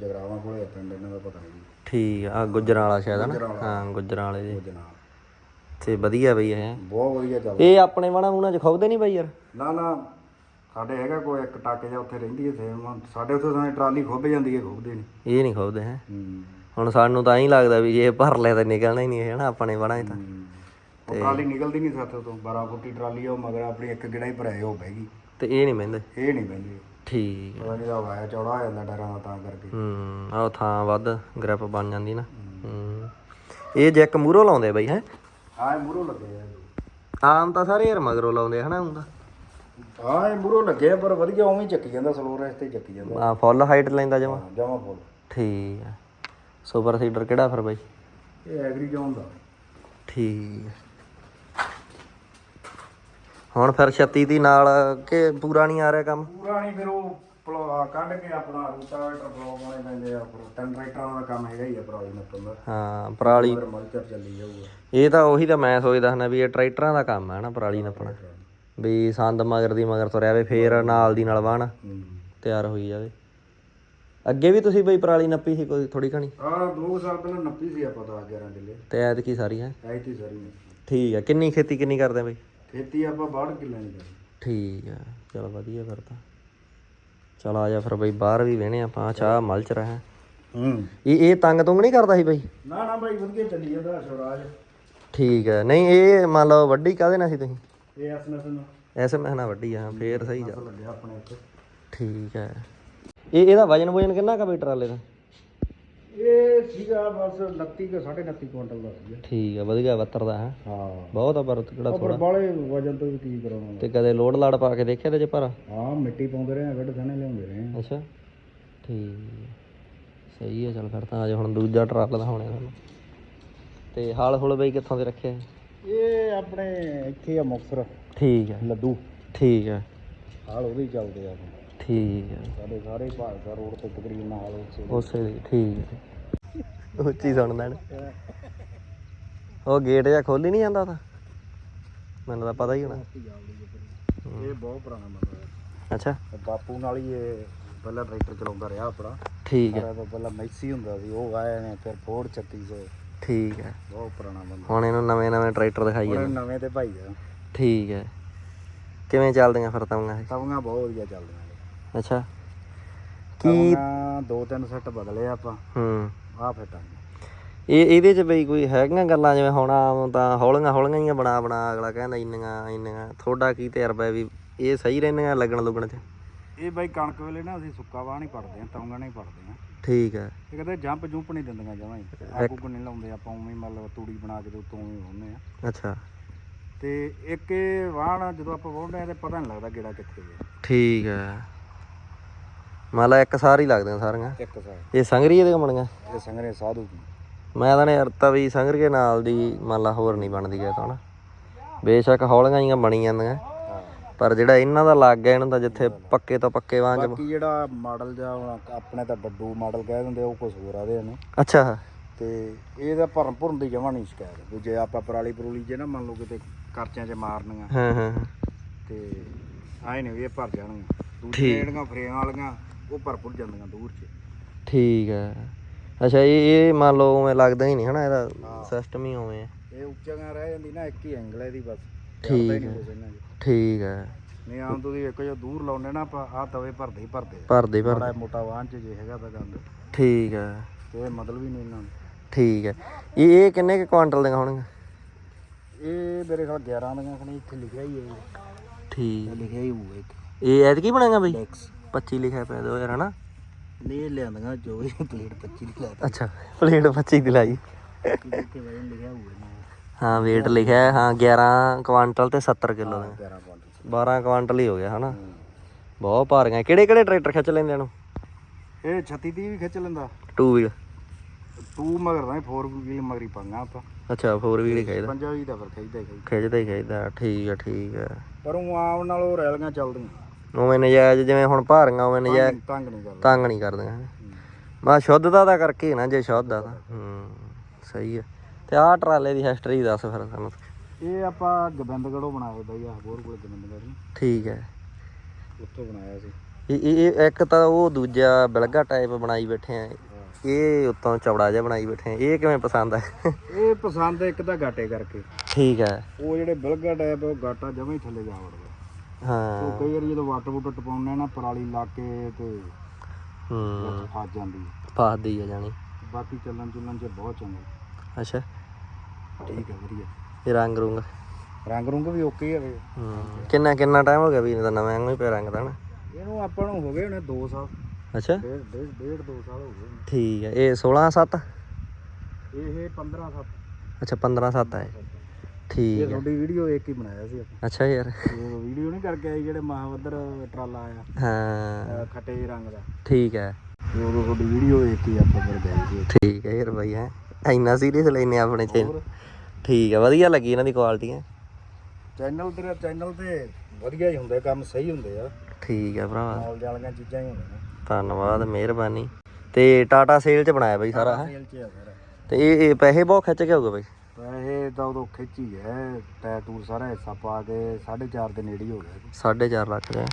ਜਗਰਾਵਾਂ ਕੋਲੇ ਆ ਪਿੰਡ ਇਹਨਾਂ ਦਾ ਪਤਾ ਨਹੀਂ। ਠੀਕ ਆ ਆਹ ਗੁੱਜਰਾਂ ਵਾਲਾ ਸ਼ਾਇਦ। ਹਾਂ ਗੁੱਜਰਾਂ ਵਾਲੇ। ਦੇ ਜਨਾਬ ਤੇ ਵਧੀਆ ਬਈ ਇਹ। ਬਹੁਤ ਵਧੀਆ ਚੱਲਦਾ ਇਹ ਆਪਣੇ ਵਾਣਾ ਮੂਣਾ ਚ ਖੋਬਦੇ ਨਹੀਂ ਬਈ ਯਾਰ? ਨਾ ਨਾ ਸਾਡੇ ਹੈਗਾ ਕੋਈ ਇੱਕ ਟਾਕੇ ਜਾਂ ਉੱਥੇ ਰਹਿੰਦੀ ਹੈ ਸੇਮ ਸਾਡੇ ਉੱਥੇ ਤਾਂ ਟਰਾਲੀ ਖੁੱਭ ਜਾਂਦੀ ਹੈ ਖੁੱਭਦੇ ਨਹੀਂ। ਇਹ ਨਹੀਂ ਖੋਬਦੇ ਹੈ। ਹੂੰ। ਹੁਣ ਸਾਨੂੰ ਤਾਂ ਐਂ ਲੱਗਦਾ ਵੀ ਜੇ ਇਹ ਭਰ ਲਿਆ ਤਾਂ ਨਿਕਲਣਾ ਹੀ ਨਹੀਂ ਹੈ ਹਨਾ ਆਪਣੇ ਵਾਣਾ ਚ ਤਾਂ। ਉਹ ਟਰਾਲੀ ਨਿਕਲਦੀ ਨਹੀਂ ਸਾਥੋਂ ਤੋਂ 12 ਫੁੱਟੀ ਟਰਾਲੀ ਆ, ਉਹ ਮਗਰ ਆਪਣੀ ਇੱਕ ਗਿੜਾ ਹੀ ਭਰਾਏ ਉਹ ਬਹਿ ਗਈ। ਤੇ ਇਹ ਨਹੀਂ ਮਹਿੰਦੇ ਇਹ ਨਹੀਂ ਬਹਿੰਦੀ। ਠੀਕ ਹੈ। ਪਤਾ ਨਹੀਂ ਦਾ ਵਾਇਆ ਚੌੜਾ ਹੋ ਜਾਂਦਾ ਡਰਾਂ ਦਾ ਤਾਂ ਕਰਕੇ। ਹੂੰ ਆਹ ਥਾਂ ਵੱਧ ਗ੍ਰਿਪ ਬਣ ਜਾਂਦੀ ਨਾ। ਹੂੰ। ਇਹ ਜੈਕ ਮੂਰੋ ਲਾਉਂਦੇ ਬਈ ਹੈ? ਆਹ ਮੂਰੋ ਲੱਗੇ ਆ ਆਮ ਤਾਂ ਸਾਰੇ ਯਾਰ ਮਗਰੋਂ ਲਾਉਂਦੇ ਹਨਾ ਹੁੰਦਾ ਹਾਂ ਇਹ ਮੂਰੋ ਲੱਗੇ ਆ, ਪਰ ਵਧੀਆ ਉਵੇਂ ਹੀ ਚੱਕੀ ਜਾਂਦਾ ਸਲੋ ਰੇਸ ਤੇ ਹੀ ਚੱਕੀ ਜਾਂਦਾ। ਆ ਫੁੱਲ ਹਾਈਟ ਲੈਂਦਾ ਜਮਾ। ਜਮਾ ਫੁੱਲ ਠੀਕ ਹੈ ਸੁਪਰ ਸੀਡਰ ਕਿਹੜਾ ਫਿਰ ਬਈ? ਇਹ ਐਗਰੀ ਜੋਨ ਦਾ। ਠੀਕ ਹੈ ਹੁਣ ਫਿਰ 36 ਦੀ ਨਾਲ ਕਿ ਪੂਰਾ ਨਹੀਂ ਆ ਰਿਹਾ ਕੰਮ? ਪੂਰਾ ਨਹੀਂ ਫਿਰ ਉਹ ਪਲੋ ਕੱਢ ਕੇ ਆਪਣਾ ਰੂਟਾਵੇਟਰ ਬਲੌਕ ਵਾਲੇ ਪੈਂਦੇ ਆ ਫਿਰ ਟੈਂਪਰੇਚਰਾਂ ਦਾ ਕੰਮ ਹੈਗਾ ਹੀ ਆ ਪਰਾਲੀ ਦਾ ਹਾਂ ਪਰਾਲੀ ਫਿਰ ਮਲਚਰ ਚੱਲੀ ਜਾਊਗਾ। ਇਹ ਤਾਂ ਉਹੀ ਤਾਂ ਮੈਂ ਸੋਚਦਾ ਹੁੰਦਾ ਵੀ ਇਹ ਟਰੈਕਟਰਾਂ ਦਾ ਕੰਮ ਹੈ ਨਾ ਪਰਾਲੀ ਨੱਪਣਾ ਵੀ ਸੰਦ ਮਗਰ ਦੀ ਮਗਰ ਤੁਰਿਆ ਵੇ ਫੇਰ ਨਾਲ ਦੀ ਨਾਲ ਵਾਹਣ ਤਿਆਰ ਹੋਈ ਜਾਵੇ। ਅੱਗੇ ਵੀ ਤੁਸੀਂ ਬਈ ਪਰਾਲੀ ਨੱਪੀ ਸੀ ਕੋਈ ਥੋੜੀ ਘਣੀ? ਆਹ ਦੋ ਸਾਲ ਪਹਿਲਾਂ ਨੱਪੀ ਸੀ ਆਪਾਂ 10 11 ਕਿੱਲੇ। ਤੇ ਐਤਕੀ ਸਾਰੀ ਹੈ? ਐਤੀ ਸਾਰੀ ਨੱਪੀ। ਠੀਕ ਹੈ ਕਿੰਨੀ ਖੇਤੀ ਕਿੰਨੀ ਕਰਦੇ ਬਈ? ਖੇਤੀ ਆਪਾਂ 62 ਕਿੱਲੇ ਨਹੀਂ ਕਰੀ। ਠੀਕ ਹੈ ਚਲ ਵਧੀਆ ਫਿਰ ਤਾਂ। ਚਲ ਆ ਜਾ ਫਿਰ ਬਈ ਬਾਹਰ ਵੀ ਵੇਣੇ ਆਪਾਂ ਚਾਹ ਮਲ ਚ ਰਹਾ। ਹੂੰ। ਇਹ ਇਹ ਤੰਗ ਤੁੰਗ ਨਹੀਂ ਕਰਦਾ ਸੀ ਬਈ? ਨਾ ਨਾ ਭਾਈ ਵਧੀਆ ਚੱਲੀ ਜਾਂਦਾ ਸ਼ਵਰਾਜ ਠੀਕ ਹੈ ਨਹੀਂ ਇਹ ਮੰਨ ਲਓ ਵੱਡੀ ਕਾਹਦੇ ਨਾਲ ਸੀ ਤੁਸੀਂ? ਇਹ ਅਸਨਸ ਨੂੰ ਐਸੇ ਮੈਂ ਨਾ ਵੱਡੀ ਆ ਫੇਰ ਸਹੀ ਜਾ ਲੱਗਿਆ ਆਪਣੇ ਇੱਥੇ ਠੀਕ ਹੈ। ਇਹ ਇਹਦਾ ਵਜਨ ਵਜਨ ਕਿੰਨਾ ਕਾ ਬਈ ਟਰਾਲੇ ਦਾ? ਇਹ ਸੀਗਾ ਬਸ 29 ਕੇ 29.5 ਕੁਇੰਟਲ ਦਾ ਸੀਗਾ। ਠੀਕ ਹੈ ਵਧੀਆ ਬੱਤਰ ਦਾ ਹੈ? ਹਾਂ। ਬਹੁਤ ਆ ਪਰ ਕਿਹੜਾ ਪਰ ਥੋੜਾ ਬਾਲੇ ਵਜਨ ਤੋਂ ਵੀ ਕੀ ਕਰਾਉਣਾ ਤੇ ਕਦੇ ਲੋਡ ਲਾੜ ਪਾ ਕੇ ਦੇਖਿਆ ਤੇ ਚ ਭਰਾ ਹਾਂ ਮਿੱਟੀ ਪਾਉਂਦੇ ਰਹੇ ਆ ਗੱਡ ਥਾਣੇ ਲਿਆਉਂਦੇ ਰਹੇ ਆ। ਅੱਛਾ। ਠੀਕ ਹੈ। ਸਹੀ ਹੈ ਚਲ ਫਿਰ ਤਾਂ ਅੱਜ ਹੁਣ ਦੂਜਾ ਟਰਾਲਾ ਦਾ ਹੋਣਾ ਸਾਨੂੰ ਤੇ ਹਾਲ ਹੁਲ ਬਈ ਕਿੱਥੋਂ ਦੇ ਰੱਖਿਆ? ਇਹ ਆਪਣੇ ਇੱਥੇ ਆ ਮੁਕਸਰ ਠੀਕ ਹੈ ਲੱਡੂ। ਠੀਕ ਹੈ ਹਾਲ ਉਹਦੇ ਹੀ ਚੱਲਦੇ ਆ ਠੀਕ ਹੈ ਸਾਡੇ ਸਾਰੇ ਭਾਰਤ ਰੋਡ ਤੇ ਤਕਰੀਬਨ ਹਾਲ ਉਸੇ ਉਸੇ ਦੀ ਠੀਕ ਹੈ ਉੱਚੀ ਸੁਣਦਾ ਨੇ ਉਹ ਗੇਟ ਜਾਂ ਖੋਲੀ ਨਹੀਂ ਜਾਂਦਾ ਤਾਂ? ਮੈਨੂੰ ਤਾਂ ਪਤਾ ਹੀ ਹੋਣਾ। ਇਹ ਬਹੁਤ ਪੁਰਾਣਾ ਬੰਦਾ ਹੈ। ਅੱਛਾ। ਬਾਪੂ ਨਾਲ ਹੀ ਇਹ ਪਹਿਲਾਂ ਟਰੈਕਟਰ ਚਲਾਉਂਦਾ ਰਿਹਾ ਆਪਣਾ। ਠੀਕ ਹੈ ਪਹਿਲਾਂ ਮੈਸੀ ਹੁੰਦਾ ਸੀ ਉਹ ਆਏ ਨੇ ਫਿਰ ਫੋਰਡ 3600 ਠੀਕ ਹੈ ਬਹੁਤ ਪੁਰਾਣਾ ਬੰਦਾ। ਹੁਣ ਇਹਨੂੰ ਨਵੇਂ ਨਵੇਂ ਟਰੈਕਟਰ ਦਿਖਾਈ ਜਾਂਦੇ। ਨਵੇਂ ਤੇ ਭਾਈ ਆ। ਠੀਕ ਹੈ ਕਿਵੇਂ ਚੱਲਦੀਆਂ ਫਿਰ ਤਵੀਆਂ ਤਵੀਆਂ ਬਹੁਤ ਵਧੀਆ ਚੱਲਦੀਆਂ। ਅੱਛਾ। ਕੀ ਦੋ ਤਿੰਨ ਸੈੱਟ ਬਦਲੇ ਆਪਾਂ। ਹੂੰ। ਆਹ ਫਿੱਟ ਆ ਇਹ ਇਹਦੇ ਚ ਬਈ ਕੋਈ ਹੈਗੀਆਂ ਗੱਲਾਂ ਜਿਵੇਂ ਹੁਣ ਆਮ ਤਾਂ ਹੌਲੀਆਂ ਹੌਲੀਆਂ ਹੀ ਬਣਾ ਬਣਾ ਅਗਲਾ ਕਹਿੰਦਾ ਇੰਨੀਆਂ ਇੰਨੀਆਂ। ਤੁਹਾਡਾ ਕੀ ਤਜਰਬਾ ਹੈ ਵੀ ਇਹ ਸਹੀ ਰਹਿੰਦੀਆਂ ਲੱਗਣ ਲੁਗਣ ਚ? ਇਹ ਬਾਈ ਕਣਕ ਵੇਲੇ ਨਾ ਅਸੀਂ ਸੁੱਕਾ ਵਾਹ ਨਹੀਂ ਪੜਦੇ ਆ ਤੌਂਗਾ ਨਹੀਂ ਪੜਦੇ ਆ। ਠੀਕ ਹੈ। ਇਹ ਕਹਿੰਦੇ ਜੰਪ ਜੁੰਪ ਨਹੀਂ ਦਿੰਦੀਆਂ ਜਮਾਂ ਹੀ। ਆਗੂ ਕੋ ਨਹੀਂ ਲਾਉਂਦੇ ਆਪਾਂ ਉਵੇਂ ਹੀ ਮਤਲਬ ਤੂੜੀ ਬਣਾ ਕੇ ਤੇ ਉੱਤੋਂ ਉਵੇਂ ਹੁੰਨੇ ਆ। ਅੱਛਾ। ਤੇ ਇੱਕ ਇਹ ਵਾਹਣ ਜਦੋਂ ਆਪਾਂ ਵਾਹੁੰਦੇ ਆ ਤੇ ਪਤਾ ਨਹੀਂ ਲੱਗਦਾ ਕਿਹੜਾ ਕਿੱਥੇ ਹੈ ਠੀਕ ਹੈ। ਮੰਨ ਲਾ ਇੱਕ ਸਾਰ ਹੀ ਲੱਗਦੀਆਂ ਸਾਰੀਆਂ। ਇੱਕ ਸਾਰ। ਇਹ ਸੰਗਰੀ ਦੇ ਬਣੀਆਂ ਇਹ ਸੰਗਰੇ ਸਾਧੂ ਦੀ ਮੈਂ ਤਾਂ ਨੇ ਅਰਤਾ ਵੀ ਸੰਗਰੀਏ ਨਾਲ ਦੀ ਮੰਨ ਲਾ ਹੋਰ ਨਹੀਂ ਬਣਦੀ ਗਿਆ ਤਾਂ ਨਾ। ਬੇਸ਼ੱਕ ਹੌਲੀਆਂ ਹੀ ਬਣੀ ਜਾਂਦੀਆਂ। ਪਰ ਜਿਹੜਾ ਇਹਨਾਂ ਦਾ ਲੱਗ ਗਿਆ ਇਹਨਾਂ ਦਾ ਜਿੱਥੇ ਪੱਕੇ ਤੋਂ ਪੱਕੇ ਵਾਂਝ ਬਾਕੀ ਜਿਹੜਾ ਮਾਡਲ ਜਾਂ ਆਪਣੇ ਤਾਂ ਡੱਡੂ ਮਾਡਲ ਕਹਿ ਦਿੰਦੇ ਉਹ ਕੁਝ ਹੋਰ ਆਦੇ ਨੇ। ਅੱਛਾ। ਤੇ ਇਹਦਾ ਭਰਨ ਭਰਨ ਦੀ ਜਮਾ ਨਹੀਂ ਸ਼ਿਕਾਇਤ। ਜੇ ਆਪਾਂ ਪਰਾਲੀ ਪਰੂਲੀ ਜੇ ਨਾ ਮੰਨ ਲਓ ਕਿਤੇ ਕਰਚਿਆਂ 'ਚ ਮਾਰਨੀਆਂ ਹਾਂ ਹਾਂ। ਤੇ ਆਏ ਵੀ ਇਹ ਭਰ ਜਾਣਗੀਆਂ। ਦੂਜੀਆਂ ਜਿਹੜੀਆਂ ਫਰੇਮ ਵਾਲੀਆਂ ਉਹ ਭਰਪੂਰ ਜਾਂਦੀਆਂ ਦੂਰ 'ਚ। ਠੀਕ ਹੈ। ਅੱਛਾ ਇਹ ਇਹ ਮੰਨ ਲਓ ਉਵੇਂ ਲੱਗਦਾ ਹੀ ਨਹੀਂ ਹਨਾ ਇਹਦਾ ਹਾਂ। ਸਿਸਟਮ ਹੀ ਉਵੇਂ ਹੈ ਇਹ ਉੱਚੀਆਂ ਰਹਿ ਜਾਂਦੀ ਨਾ ਇੱਕ ਹੀ ਐਂਗਲ ਇਹਦੀ ਬਸ। ਠੀਕ ਚੜ੍ਹਦਾ ਹੀ ਨਹੀਂ ਹੈ। ਕੁਛ ਇਹਨਾਂ 'ਚ। ਠੀਕ ਹੈ। ਨਹੀਂ ਆਮ ਤੁਸੀਂ ਇੱਕ ਜੋ ਦੂਰ ਲਾਉਨੇ ਨਾ ਆਪਾਂ ਆਹ ਤਵੇ ਭਰਦੇ ਹੀ ਭਰਦੇ ਆ। ਭਰਦੇ ਬੜਾ ਭਰਦੇ। ਮੋਟਾ ਵਾਹਨ 'ਚ ਜੇ ਹੈਗਾ ਤਾਂ ਗੰਦ। ਠੀਕ ਹੈ। ਤੇ ਇਹ ਮਤਲਬ ਹੀ ਨਹੀਂ ਇਹਨਾਂ ਨੂੰ। ਠੀਕ ਹੈ। ਇਹ ਇਹ ਕਿੰਨੇ ਕੁ ਕੁਆਂਟਲ ਦੀਆਂ ਹੋਣਗੀਆਂ? ਇਹ ਮੇਰੇ ਖਿਆਲ 11 ਦੀਆਂ ਖਣੀ ਇੱਥੇ ਲਿਖਿਆ ਹੀ ਹੈ। ਠੀਕ। ਲਿਖਿਆ ਹੀ ਹੋਊਗਾ ਇੱਕ। ਇਹ ਐਤਕੀ ਬਣਾਗਾ ਬਈ? ਡੈਕਸ 25 ਲਿਖਿਆ ਪਿਆ ਦੋ ਯਾਰ ਹਨਾ? ਨਹੀਂ ਇਹ ਲਿਆਂਦੀਆਂ ਜੋ ਵੀ ਪਲੇਟ 25 ਦੀ ਲਾਤਾ। ਅੱਛਾ ਪਲੇਟ 25 ਦੀ ਲਾਈ। ਕਿਤੇ ਵਜਨ ਲਿਖਿਆ ਹੋਊਗਾ ਇਹਨਾਂ ਹਾਂ weight ਲਿਖਿਆ ਹੈ, ਹਾਂ 11 ਕੁਆਂਟਲ ਤੇ 70 ਕਿਲੋ ਦਾ। 11 ਕੁਆਂਟਲ 12 ਕੁਆਂਟਲ ਹੀ ਹੋ ਗਿਆ ਹਨਾ? ਬਹੁਤ ਭਾਰੀਆਂ। ਕਿਹੜੇ ਕਿਹੜੇ ਟਰੈਕਟਰ ਖਿੱਚ ਲੈਂਦੇ ਇਹਨੂੰ? ਇਹ 36 ਦੀ ਵੀ ਖਿੱਚ ਲੈਂਦਾ। Two wheel. ਤੂੰ ਮਗਰ ਨਾ 4 ਵੀਲ ਮਗਰੀ ਪੰਗਾ ਆਪਾਂ। ਅੱਛਾ 4 ਵੀਲ ਹੀ ਖਿੱਚਦਾ। ਪੰਜਾ ਵੀ ਤਾਂ ਫਿਰ ਖਿੱਚਦਾ ਹੀ ਖਿੱਚਦਾ ਹੀ ਖਿੱਚਦਾ ਠੀਕ ਹੈ ਠੀਕ ਹੈ। ਪਰ ਉਹ ਆਮ ਨਾਲ ਉਹ ਰੈਲੀਆਂ ਚੱਲਦੀਆਂ। ਉਵੇਂ ਨਜਾਇਜ਼ ਜਿਵੇਂ ਹੁਣ ਭਾਰੀਆਂ ਉਵੇਂ ਨਜਾਇਜ਼ ਤੰਗ ਨਹੀਂ ਕਰਦਾ ਤੰਗ ਨਹੀਂ ਕਰਦੀਆਂ। ਬਾ ਸ਼ੁੱਧਤਾ ਦਾ ਕਰਕੇ ਨਾ ਜੇ ਸ਼ੁੱਧ ਆ ਤਾਂ। ਹੂੰ ਸਹੀ ਹੈ ਤੇ ਆਹ ਟਰਾਲੇ ਦੀ ਹਿਸਟਰੀ ਦੱਸ ਫਿਰ ਸਾਨੂੰ। ਇਹ ਆਪਾਂ ਗੋਬਿੰਦਗੜ੍ਹੋਂ ਬਣਾਏ ਬਈ ਆ ਹੋਰ ਕੋਲ ਗੋਬਿੰਦਗੜ੍ਹ ਨੂੰ। ਠੀਕ ਹੈ। ਉੱਥੋਂ ਬਣਾਇਆ ਸੀ। ਇਹ ਇਹ ਇਹ ਇੱਕ ਤਾਂ ਉਹ ਦੂਜਾ ਬਿਲਗਾ ਟਾਈਪ ਬਣਾਈ ਬੈਠੇ ਆ। ਇਹ ਉੱਤੋਂ ਚੌੜਾ ਜਿਹਾ ਬਣਾਈ ਬੈਠੇ ਆ। ਇਹ ਕਿਵੇਂ ਪਸੰਦ ਆ? ਇਹ ਪਸੰਦ ਇੱਕ ਤਾਂ ਗਾਟੇ ਕਰਕੇ। ਠੀਕ ਹੈ। ਉਹ ਜਿਹੜੇ ਬਿਲਗਾ ਟਾਈਪ ਉਹ ਗਾਟਾ ਜਮਾਂ ਹੀ ਥੱਲੇ ਜਾ ਵੜਦਾ। ਹਾਂ। ਕਈ ਵਾਰੀ ਜਦੋਂ ਵਾਟਰ ਵੂਟਰ ਟਪਾਉਂਦੇ ਆ ਨਾ ਪਰਾਲੀ ਲਾ ਕੇ ਤੇ ਹੂੰ। ਫਸ ਜਾਂਦੀ। ਫਸਦੀ ਆ ਜਾਣੀ। ਬਾਕੀ ਚੱਲਣ ਚੁੱਲਣ ਚ ਬਹੁਤ ਚੰਗਾ। ਅੱਛਾ। ਠੀਕ ਹੈ ਵਧੀਆ। ਇਹ ਰੰਗ ਰੁੰਗ? ਰੰਗ ਰੁੰਗ ਵੀ ਓਕੇ ਹੈ ਹੂੰ। ਕਿੰਨਾ ਕਿੰਨਾ ਟਾਈਮ ਹੋ ਗਿਆ ਵੀ ਇਹਦਾ ਨਵੇਂ ਹੀ ਪਿਆ ਰੰਗ ਦਾ ਨਾ? ਇਹਨੂੰ ਆਪਾਂ ਨੂੰ ਹੋ ਗਏ ਨੇ 2 ਸਾਲ। ਅੱਛਾ। ਡੇਢ ਡੇਢ ਡੇਢ 2 ਸਾਲ ਹੋ ਗਏ। ਠੀਕ ਹੈ ਇਹ 16 7 ਇਹ 15 7 ਅੱਛਾ 15 7 ਹੈ ਇਹ। ਠੀਕ ਹੈ। ਤੁਹਾਡੀ ਵੀਡੀਓ ਇੱਕ ਹੀ ਬਣਾਇਆ ਸੀ ਆਪਾਂ। ਅੱਛਾ ਯਾਰ। ਉਹ ਵੀਡੀਓ ਨਹੀਂ ਕਰਕੇ ਆਈ ਜਿਹੜੇ ਮਹਾਵਦਰ ਟਰਾਲਾ ਆਇਆ। ਹਾਂ। ਅਹ ਖੱਟੇ ਜਿਹੇ ਰੰਗ ਦਾ। ਠੀਕ ਹੈ। ਉਦੋਂ ਤੁਹਾਡੀ ਵੀਡੀਓ ਇੱਕ ਹੀ ਆਪਾਂ ਫਿਰ ਗਏ ਸੀ ਠੀਕ ਹੈ ਯਾਰ ਬਾਈ ਹੈ। ਇੰਨਾ ਸੀਰੀਅਸ ਲੈਨੇ ਆਪਣੇ ਚੈਨਲ ਠੀਕ ਹੈ ਵਧੀਆ ਲੱਗੀ ਇਹਨਾਂ ਦੀ ਕੁਆਲਿਟੀ ਹੈ। ਚੈਨਲ ਤੇਰਾ ਚੈਨਲ ਤੇ ਵਧੀਆ ਹੀ ਹੁੰਦੇ ਕੰਮ ਸਹੀ ਹੁੰਦੇ ਆ। ਠੀਕ ਹੈ ਭਰਾ। ਨਾਲ ਵਾਲੀਆਂ ਚੀਜ਼ਾਂ ਹੀ ਹੁੰਦੀਆਂ ਧੰਨਵਾਦ ਮਿਹਰਬਾਨੀ। ਤੇ ਟਾਟਾ ਸੇਲ ਚ ਬਣਾਇਆ ਬਾਈ ਸਾਰਾ ਹੈ। ਸੇਲ 'ਚ ਆ ਸਾਰਾ। ਤੇ ਇਹ ਇਹ ਪੈਸੇ ਬਹੁਤ ਖਿੱਚ ਕੇ ਹੋਊਗਾ ਬਾਈ? ਪੈਸੇ ਤਾਂ ਉਦੋਂ ਖਿੱਚੀ ਹੈ ਟਾਇਰ ਟੂਰ ਸਾਰਾ ਹਿੱਸਾ ਪਾ ਕੇ 4.5 ਦੇ ਨੇੜੇ ਹੀ ਹੋ ਗਿਆ 4.5 ਲੱਖ ਦਾ।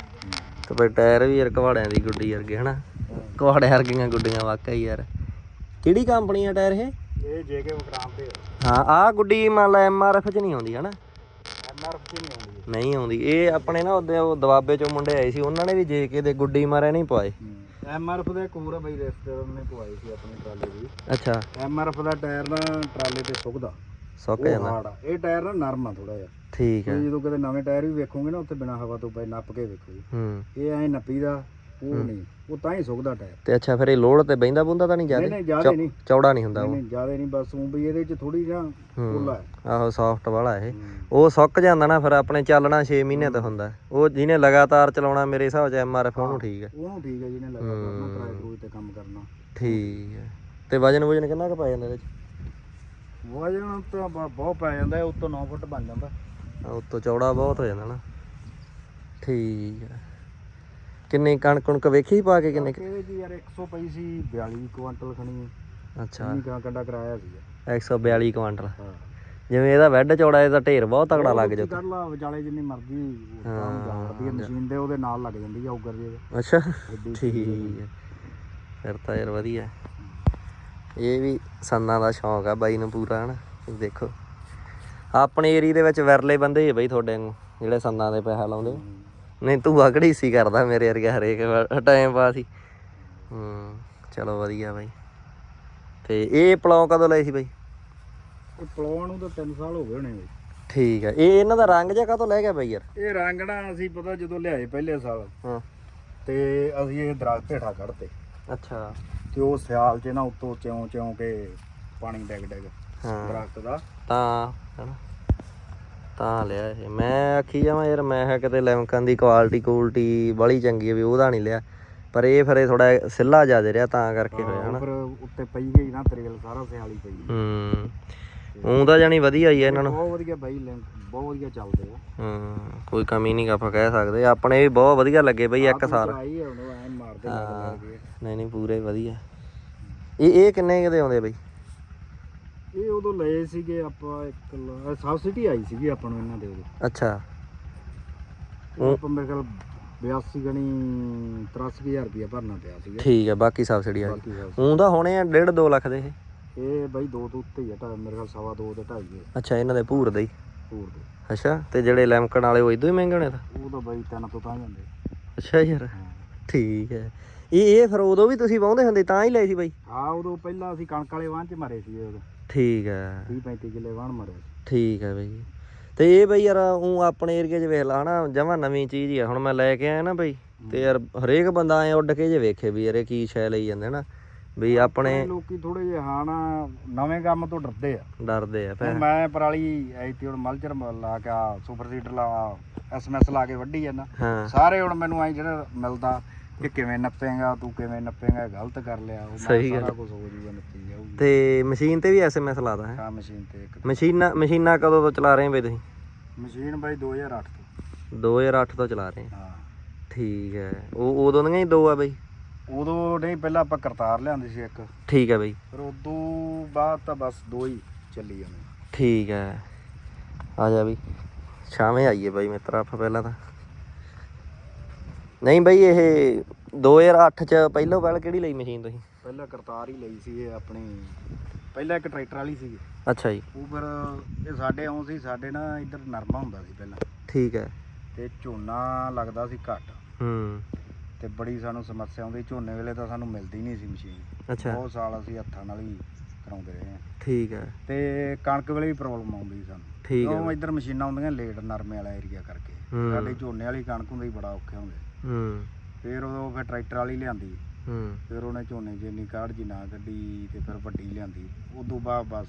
ਤੇ ਬਈ ਟਾਇਰ ਵੀ ਯਾਰ ਕਵਾੜਿਆਂ ਦੀ ਗੁੱਡੀ ਵਰਗੇ ਹਨਾ? ਕਵਾੜੇ ਵਰਗੀਆਂ ਗੁੱਡੀਆਂ ਵਾਕਈ ਯਾਰ। ਕਿਹੜੀ ਕੰਪਨੀ ਆ ਟਾਇਰ ਇਹ? ਇਹ ਜੇ ਕੇ ਵਿਕਰਾਮ ਤੇ ਹਾਂ ਆਹ ਗੁੱਡੀ ਮੰਨ ਲਾ ਐਮਆਰਐਫ ਚ ਨਹੀਂ ਆਉਂਦੀ ਹਨਾ? ਐਮਆਰਐਫ ਚ ਨਹੀਂ ਆਉਂਦੀ। ਨਹੀਂ ਆਉਂਦੀ। ਇਹ ਆਪਣੇ ਨਾ ਉਹਦੇ ਉਹ ਦਵਾਬੇ ਚੋਂ ਮੁੰਡੇ ਆਏ ਸੀ ਉਹਨਾਂ ਨੇ ਵੀ ਜੇਕੇ ਦੇ ਗੁੱਡੀ ਮਾਰਿਆ ਨਹੀਂ ਪਵਾਏ। ਐਮਆਰਐਫ ਦਾ ਆ ਬਈ ਰਿਸ਼ਤੇਦਾਰ ਨੇ ਪਵਾਈ ਸੀ ਆਪਣੀ ਟਰਾਲੇ ਦੀ। ਅੱਛਾ। ਐਮਆਰਐਫ ਦਾ ਟਾਇਰ ਨਾ ਟਰਾਲੇ ਤੇ ਸੁੱਕਦਾ। ਸੁੱਕ ਉਹ ਜਾਂਦਾ। hard ਆ। ਇਹ ਟਾਇਰ ਨਾ ਨਰਮ ਆ ਥੋੜਾ ਜਿਹਾ। ਠੀਕ ਹੈ। ਤੁਸੀਂ ਜਦੋਂ ਕਦੇ ਨਵੇਂ ਟਾਇਰ ਵੀ ਵੇਖੋਗੇ ਨਾ ਉੱਥੇ ਬਿਨਾ ਹਵਾ ਤੋਂ ਪਏ ਨੱਪ ਕੇ ਵੇਖੋ ਜੀ। ਹੂੰ। ਇਹ ਐ ਨੱਪੀਦਾ ਉਹ ਨਹੀਂ। ਉਹ ਤਾਂ ਹੀ ਸੁੱਕਦਾ ਟਾਇਰ। ਤੇ ਅੱਛਾ ਫਿਰ ਇਹ ਲੋਡ ਤੇ ਬੈਂਦਾ ਬੁੰਦਾ ਤਾਂ ਨਹੀਂ ਨਹੀਂ ਨਹੀਂ ਜ਼ਿਆਦਾ ਨਹੀਂ। ਚੌੜਾ ਨਹੀਂ ਹੁੰਦਾ ਨਹੀਂ ਉਹ? ਨਹੀਂ ਜ਼ਿਆਦਾ ਨਹੀਂ। ਬਸ ਉਹ ਵੀ ਇਹਦੇ ਚ ਥੋੜੀ ਜਿਹਾ ਖੁੱਲਾ ਹੈ। ਆਹੋ ਸੌਫਟ ਵਾਲਾ ਇਹ। ਉਹ ਸੁੱਕ ਜਾਂਦਾ ਨਾ ਫਿਰ ਆਪਣੇ ਚੱਲਣਾ 6 ਮਹੀਨੇ ਤੇ ਹੁੰਦਾ। ਉਹ ਜਿਹਨੇ ਲਗਾਤਾਰ ਚਲਾਉਣਾ ਮੇਰੇ ਹਿਸਾਬ 'ਚ ਐਮਆਰਐਫ ਉਹਨੂੰ ਠੀਕ ਹੈ। ਉਹਨੂੰ ਠੀਕ ਹੈ ਜਿਹਨੇ ਲਗਾਤਾਰ ਨਾ ਕਿਰਾਏ ਕਰੂਏ ਤੇ ਕੰਮ ਕਰਨਾ। ਠੀਕ ਹੈ। ਤੇ ਵਜਨ ਵਜਨ ਕਿੰਨਾ ਕੁ ਪੈ ਜਾਂਦਾ ਇਹਦੇ 'ਚ? ਵਜਨ ਤਾਂ ਬ- ਬਹੁਤ ਪੈ ਜਾਂਦਾ ਉਹ ਤੋਂ 9 ਫੁੱਟ ਬਣ ਜਾਂਦਾ। ਉੱਤੋਂ ਚੌੜਾ ਬਹੁਤ ਹੋ ਜਾਂਦਾ ਨਾ। ਠੀਕ ਹੈ ਕਿੰਨੀ ਕਣਕ ਕਣਕ ਵੇਖੀ ਪਾ ਕੇ ਕਿੰਨੇ ਕੁ- ਜੀ ਯਾਰ 100 ਪਈ ਸੀ 42 ਕੁਆਂਟਲ ਖਣੀ। ਅੱਛਾ। ਨਹੀਂ ਕਾ ਕੰਡਾ ਕਰਾਇਆ ਸੀ। 142 ਕੁਆਂਟਲ। ਹਾਂ। ਜਿਵੇਂ ਇਹਦਾ ਵੈੱਡ ਚੌੜਾ ਇਹਦਾ ਢੇਰ ਬਹੁਤ ਤਗੜਾ ਲੱਗ ਜਾ ਜਾਂਦਾ ਕਰ ਲਾ ਵਿਚਾਲੇ ਜਿੰਨੀ ਮਰਜ਼ੀ ਤਾਂ ਜਾਣਦੀ ਹੈ ਮਸ਼ੀਨ ਦੇ ਉਹਦੇ ਨਾਲ ਲੱਗ ਜਾਂਦੀ ਆ ਉਗਰ ਜੇ ਅੱਛਾ। ਠੀਕ ਹੈ ਫਿਰ ਤਾਂ ਯਾਰ ਵਧੀਆ। ਇਹ ਵੀ ਸੰਦਾਂ ਦਾ ਸ਼ੌਂਕ ਆ ਬਾਈ ਨੂੰ ਪੂਰਾ ਹਨ ਦੇਖੋ। ਆਪਣੇ ਏਰੀਆ ਦੇ ਵਿੱਚ ਵਿਰਲੇ ਬੰਦੇ ਹੀ ਆ ਬਈ ਤੁਹਾਡੇ ਨੂੰ ਜਿਹੜੇ ਸੰਦਾਂ ਦੇ ਪੈਸਾ ਲਾਉਂਦੇ ਨਹੀਂ ਤੂੰ ਆਕੜੀ ਸੀ ਕਰਦਾ ਮੇਰੇ ਵਰਗਾ ਹਰੇਕ ਟਾਈਮ ਪਾਸ ਹੀ। ਹੂੰ ਚਲੋ ਵਧੀਆ ਬਾਈ। ਤੇ ਇਹ ਪਲੌਂ ਕਦੋਂ ਲਏ ਸੀ ਬਾਈ? ਇਹ ਪਲੋਣ ਨੂੰ ਤਾਂ 3 ਸਾਲ ਹੋ ਗਏ ਹੋਣੇ ਬਈ। ਠੀਕ ਹੈ ਇਹ ਇਹਨਾਂ ਦਾ ਰੰਗ ਜਿਹਾ ਕਾਹਤੋਂ ਲੈ ਗਿਆ ਬਾਈ ਯਾਰ? ਇਹ ਰੰਗਣਾ ਅਸੀਂ ਪਤਾ ਜਦੋਂ ਲਿਆਏ ਪਹਿਲੇ ਸਾਲ। ਹਾਂ। ਤੇ ਅਸੀਂ ਇਹ ਦਰਖਤ ਹੇਠਾਂ ਕੱਢਤੇ। ਅੱਛਾ। ਤੇ ਉਹ ਸਿਆਲ 'ਚ ਨਾ ਉੱਤੋਂ ਚਿਉਂ ਚਿਉਂ ਕੇ ਪਾਣੀ ਡਿੱਗ ਡਿੱਗ ਹਾਂ। ਦਰਖਤ ਦਾ। ਤਾਂ ਹਨਾ। ਤਾਂ ਲਿਆ ਇਹ। ਮੈਂ ਆਖੀ ਜਾਵਾਂ ਯਾਰ ਮੈਂ ਕਿਹਾ ਕਿਤੇ ਲੈਮਕਨ ਦੀ ਕੁਆਲਿਟੀ ਕੁਆਲਿਟੀ ਬੜੀ ਚੰਗੀ ਹੈ ਵੀ ਉਹਦਾ ਨਹੀਂ ਲਿਆ। ਪਰ ਇਹ ਫਿਰ ਥੋੜਾ ਸਿੱਲਾ ਜ਼ਿਆਦਾ ਰਿਹਾ ਤਾਂ ਕਰਕੇ ਹੋਇਆ ਹਨਾ। ਫਿਰ ਉੱਤੇ ਪਈ ਗਈ ਨਾ ਤਰੇਲ ਸਾਰਾ ਸਿਆਲੀ ਪਈ ਹੂੰ। ਉਹਦਾ ਜਾਨੀ ਵਧੀਆ ਹੀ ਹੈ ਇਹਨਾਂ ਨੂੰ। ਬਹੁਤ ਵਧੀਆ ਬਾਈ ਲੈਂਕ ਬਹੁਤ ਵਧੀਆ ਚੱਲਦੇ ਆ। ਹੂੰ ਕੋਈ ਕਮੀ ਨਹੀਂ ਆਪਾਂ ਕਹਿ ਸਕਦੇ। ਆਪਣੇ ਵੀ ਬਹੁਤ ਵਧੀਆ ਲੱਗੇ ਬਈ ਇੱਕ ਸਾਲ। ਆਈ ਹੁਣ ਐ ਮਾਰਦੇ ਲੱਗ ਲੱਗ ਗਏ। ਨਹੀਂ ਨਹੀਂ ਪੂਰੇ ਵਧੀਆ। ਇਹ ਇਹ ਕਿੰਨੇ ਕਿਤੇ ਆਉਂਦੇ ਬਈ? ਇਹ ਉਦੋਂ ਲਏ ਸੀਗੇ ਆਪਾਂ ਇੱਕ ਸਬਸਿਡੀ ਆਈ ਸੀਗੀ ਆਪਾਂ ਨੂੰ ਇਹਨਾਂ ਦੇ ਉਦੋਂ। ਅੱਛਾ। ਉਹ ਆਪਾਂ ਮੇਰੇ ਖਿਆਲ 82 ਗਣੀ 83000 ਰੁਪਇਆ ਭਰਨਾ ਪਿਆ ਸੀਗਾ। ਠੀਕ ਹੈ ਬਾਕੀ ਸਬਸਿਡੀ ਆ ਬਾਕੀ ਸਬਸਿਡੀ। ਹੋਣੇ ਆ 1.5 2 ਲੱਖ ਦੇ ਇਹ। ਇਹ ਬਾਈ ਦੋ ਤੋਂ ਉੱਤੇ ਹੀ ਆ ਢਾਈ ਮੇਰੇ ਖਿਆਲ ਸਵਾ ਦੋ ਤੇ ਢਾਈ ਹੈ ਅੱਛਾ ਇਹਨਾਂ ਦੇ ਭੂਰ ਦੇ ਹੀ? ਹੋਰ ਦੇ। ਅੱਛਾ ਤੇ ਜਿਹੜੇ ਲੈਮਕਣ ਵਾਲੇ ਉਹ ਇਦੋਂ ਹੀ ਮਹਿੰਗੇ ਹੋਣੇ ਤਾਂ? ਉਹ ਤਾਂ ਬਾਈ ਤਿੰਨ ਤੋਂ ਤਾਂ ਜਾਂਦੇ ਅੱਛਾ ਯਾਰ ਹਾਂ। ਠੀਕ ਹੈ। ਇਹ ਇਹ ਫਿਰ ਉਦੋਂ ਵੀ ਤੁਸੀਂ ਵਾਹੁੰਦੇ ਹੁੰਦੇ ਤਾਂ ਹੀ ਲਏ ਸੀ ਬਾਈ? ਆ ਉਦੋਂ ਪਹਿਲਾਂ ਅਸੀਂ ਕਣਕ ਵਾਲੇ ਵਾਹਨ ਚ ਮਾਰੇ ਸੀ ਉਦੋਂ। ਠੀਕ ਹੈ। 30 35 ਕਿੱਲੇ ਵਾਹਨ ਮਾਰੇ ਸੀ। ਠੀਕ ਹੈ ਬਈ। ਤੇ ਇਹ ਬਈ ਯਾਰ ਉਹ ਆਪਣੇ ਏਰੀਆ 'ਚ ਵੇਖ ਲਾ ਹਨਾ ਜਮਾ ਨਵੀਂ ਚੀਜ਼ ਹੀ ਆ। ਹੁਣ ਮੈਂ ਲੈ ਕੇ ਆਇਆ ਨਾ ਬਈ ਤੇ ਯਾਰ ਹਰੇਕ ਬੰਦਾ ਐ ਉੱਡ ਕੇ ਜੇ ਵੇਖੇ ਵੀ ਯਾਰ ਇਹ ਕੀ ਸ਼ੈ ਲਈ ਜਾਂਦੇ ਨਾ ਵੀ ਆਪਣੇ ਲੋਕੀ ਥੋੜੇ ਜਿਹਾ ਹਾਂ ਨਾ ਨਵੇਂ ਕੰਮ ਤੋਂ ਡਰਦੇ ਆ। ਡਰਦੇ ਆ ਭੈਣ ਮੈਂ ਪਰਾਲੀ ਐਤੀ ਹੁਣ ਮਲਚਰ ਲਾ ਕੇ ਆ ਸੁਪਰ ਸੀਡਰ ਲਾ ਐਸਐਮਐਸ ਲਾ ਕੇ ਵੱਢੀ ਜਾਂਦਾ ਸਾਰੇ ਹੁਣ ਮੈਨੂੰ ਐ ਜਿਹੜਾ ਮਿਲਦਾ ਕਿ ਕਿਵੇਂ ਨੱਪੇਗਾ ਤੂੰ ਕਿਵੇਂ ਨੱਪੇਗਾ ਗਲਤ ਕਰ ਲਿਆ ਉਹ ਮੈਂ ਸਹੀ ਗੱਲ। ਸਾਰਾ ਕੁਝ ਹੋ ਜੂਗਾ ਨੱਪੀ ਜਾਊਗੀ। ਤੇ ਮਸ਼ੀਨ ਤੇ ਵੀ ਐਸਐਮਐਸ ਲਾਦਾ ਹੈ? ਆ ਮਸ਼ੀਨ ਤੇ ਇੱਕ। ਮਸ਼ੀਨਾਂ ਮਸ਼ੀਨਾਂ ਕਦੋਂ ਤੋਂ ਚਲਾ ਰਹੇ ਬਈ ਤੁਸੀਂ? ਮਸ਼ੀਨ ਬਾਈ 2008 ਤੋਂ। 2008 ਤੋਂ ਚਲਾ ਰਹੇ ਹਾਂ। ਠੀਕ ਹੈ। ਉਹ ਉਦੋਂ ਦੀਆਂ ਹੀ ਦੋ ਆ ਬਈ? ਉਦੋਂ ਨਹੀਂ ਪਹਿਲਾਂ ਆਪਾਂ ਕਰਤਾਰ ਲਿਆਂਦੀ ਸੀ ਇੱਕ। ਠੀਕ ਹੈ ਬਈ। ਫਿਰ ਉਦੋਂ ਬਾਅਦ ਤਾਂ ਬਸ ਦੋ ਹੀ ਚੱਲੀ ਜਾਂਦੇ। ਠੀਕ ਹੈ। ਆ ਜਾ ਬਈ। ਸ਼ਾਮੇ ਆਈਏ ਬਾਈ ਮਿੱਤਰ ਆਪਾਂ ਪਹਿਲਾਂ ਤਾਂ। ਨਹੀਂ ਬਈ ਇਹ 2008 ਚ ਪਹਿਲੋਂ ਪਹਿਲ ਕਿਹੜੀ ਲਈ ਮਸ਼ੀਨ ਤੁਸੀਂ? ਪਹਿਲਾਂ ਕਰਤਾਰ ਹੀ ਲਈ ਸੀ ਇਹ ਆਪਣੀ। ਪਹਿਲਾਂ ਇੱਕ ਟਰੈਕਟਰ ਵਾਲੀ ਸੀ ਅੱਛਾ ਜੀ। ਉਹ ਫਿਰ ਇਹ ਸਾਡੇ ਆਉਂ ਸੀ ਸਾਡੇ ਨਾ ਇੱਧਰ ਨਰਮਾ ਹੁੰਦਾ ਸੀ ਪਹਿਲਾਂ। ਠੀਕ ਹੈ। ਤੇ ਝੋਨਾ ਲੱਗਦਾ ਸੀ ਘੱਟ। ਹੂੰ। ਤੇ ਬੜੀ ਸਾਨੂੰ ਸਮੱਸਿਆ ਆਉਂਦੀ ਝੋਨੇ ਵੇਲੇ ਤਾਂ ਸਾਨੂੰ ਮਿਲਦੀ ਨਹੀਂ ਸੀ ਮਸ਼ੀਨ। ਅੱਛਾ। ਬਹੁਤ ਸਾਲ ਅਸੀਂ ਹੱਥਾਂ ਨਾਲ ਹੀ ਕਰਾਉਂਦੇ ਰਹੇ ਹਾਂ। ਠੀਕ ਹੈ। ਤੇ ਕਣਕ ਵੇਲੇ ਵੀ ਪ੍ਰੋਬਲਮ ਆਉਂਦੀ ਸੀ ਸਾਨੂੰ। ਠੀਕ ਹੈ। ਕਿਉਂ ਇੱਧਰ ਮਸ਼ੀਨਾਂ ਆਉਂਦੀਆਂ ਲੇਟ ਨਰਮੇ ਵਾਲਾ ਏਰੀਆ ਕਰਕੇ। ਹੂੰ। ਸਾਡੇ ਝੋਨੇ ਵਾਲੀ ਕਣਕ ਹੁੰਦੀ ਬੜਾ ਔਖੇ ਹੁੰਦੇ। ਹੂੰ। ਫਿਰ ਉਦੋਂ ਫਿਰ ਟਰੈਕਟਰ ਵਾਲੀ ਲਿਆਂਦੀ। ਹੂੰ। ਫਿਰ ਉਹਨੇ ਝੋਨੇ 'ਚ ਇੰਨੀ ਕਾਢ ਜੀ ਨਾ ਕੱਢੀ ਤੇ ਫਿਰ ਵੱਡੀ ਲਿਆਂਦੀ। ਉਦੋਂ ਬਾਅਦ ਬਸ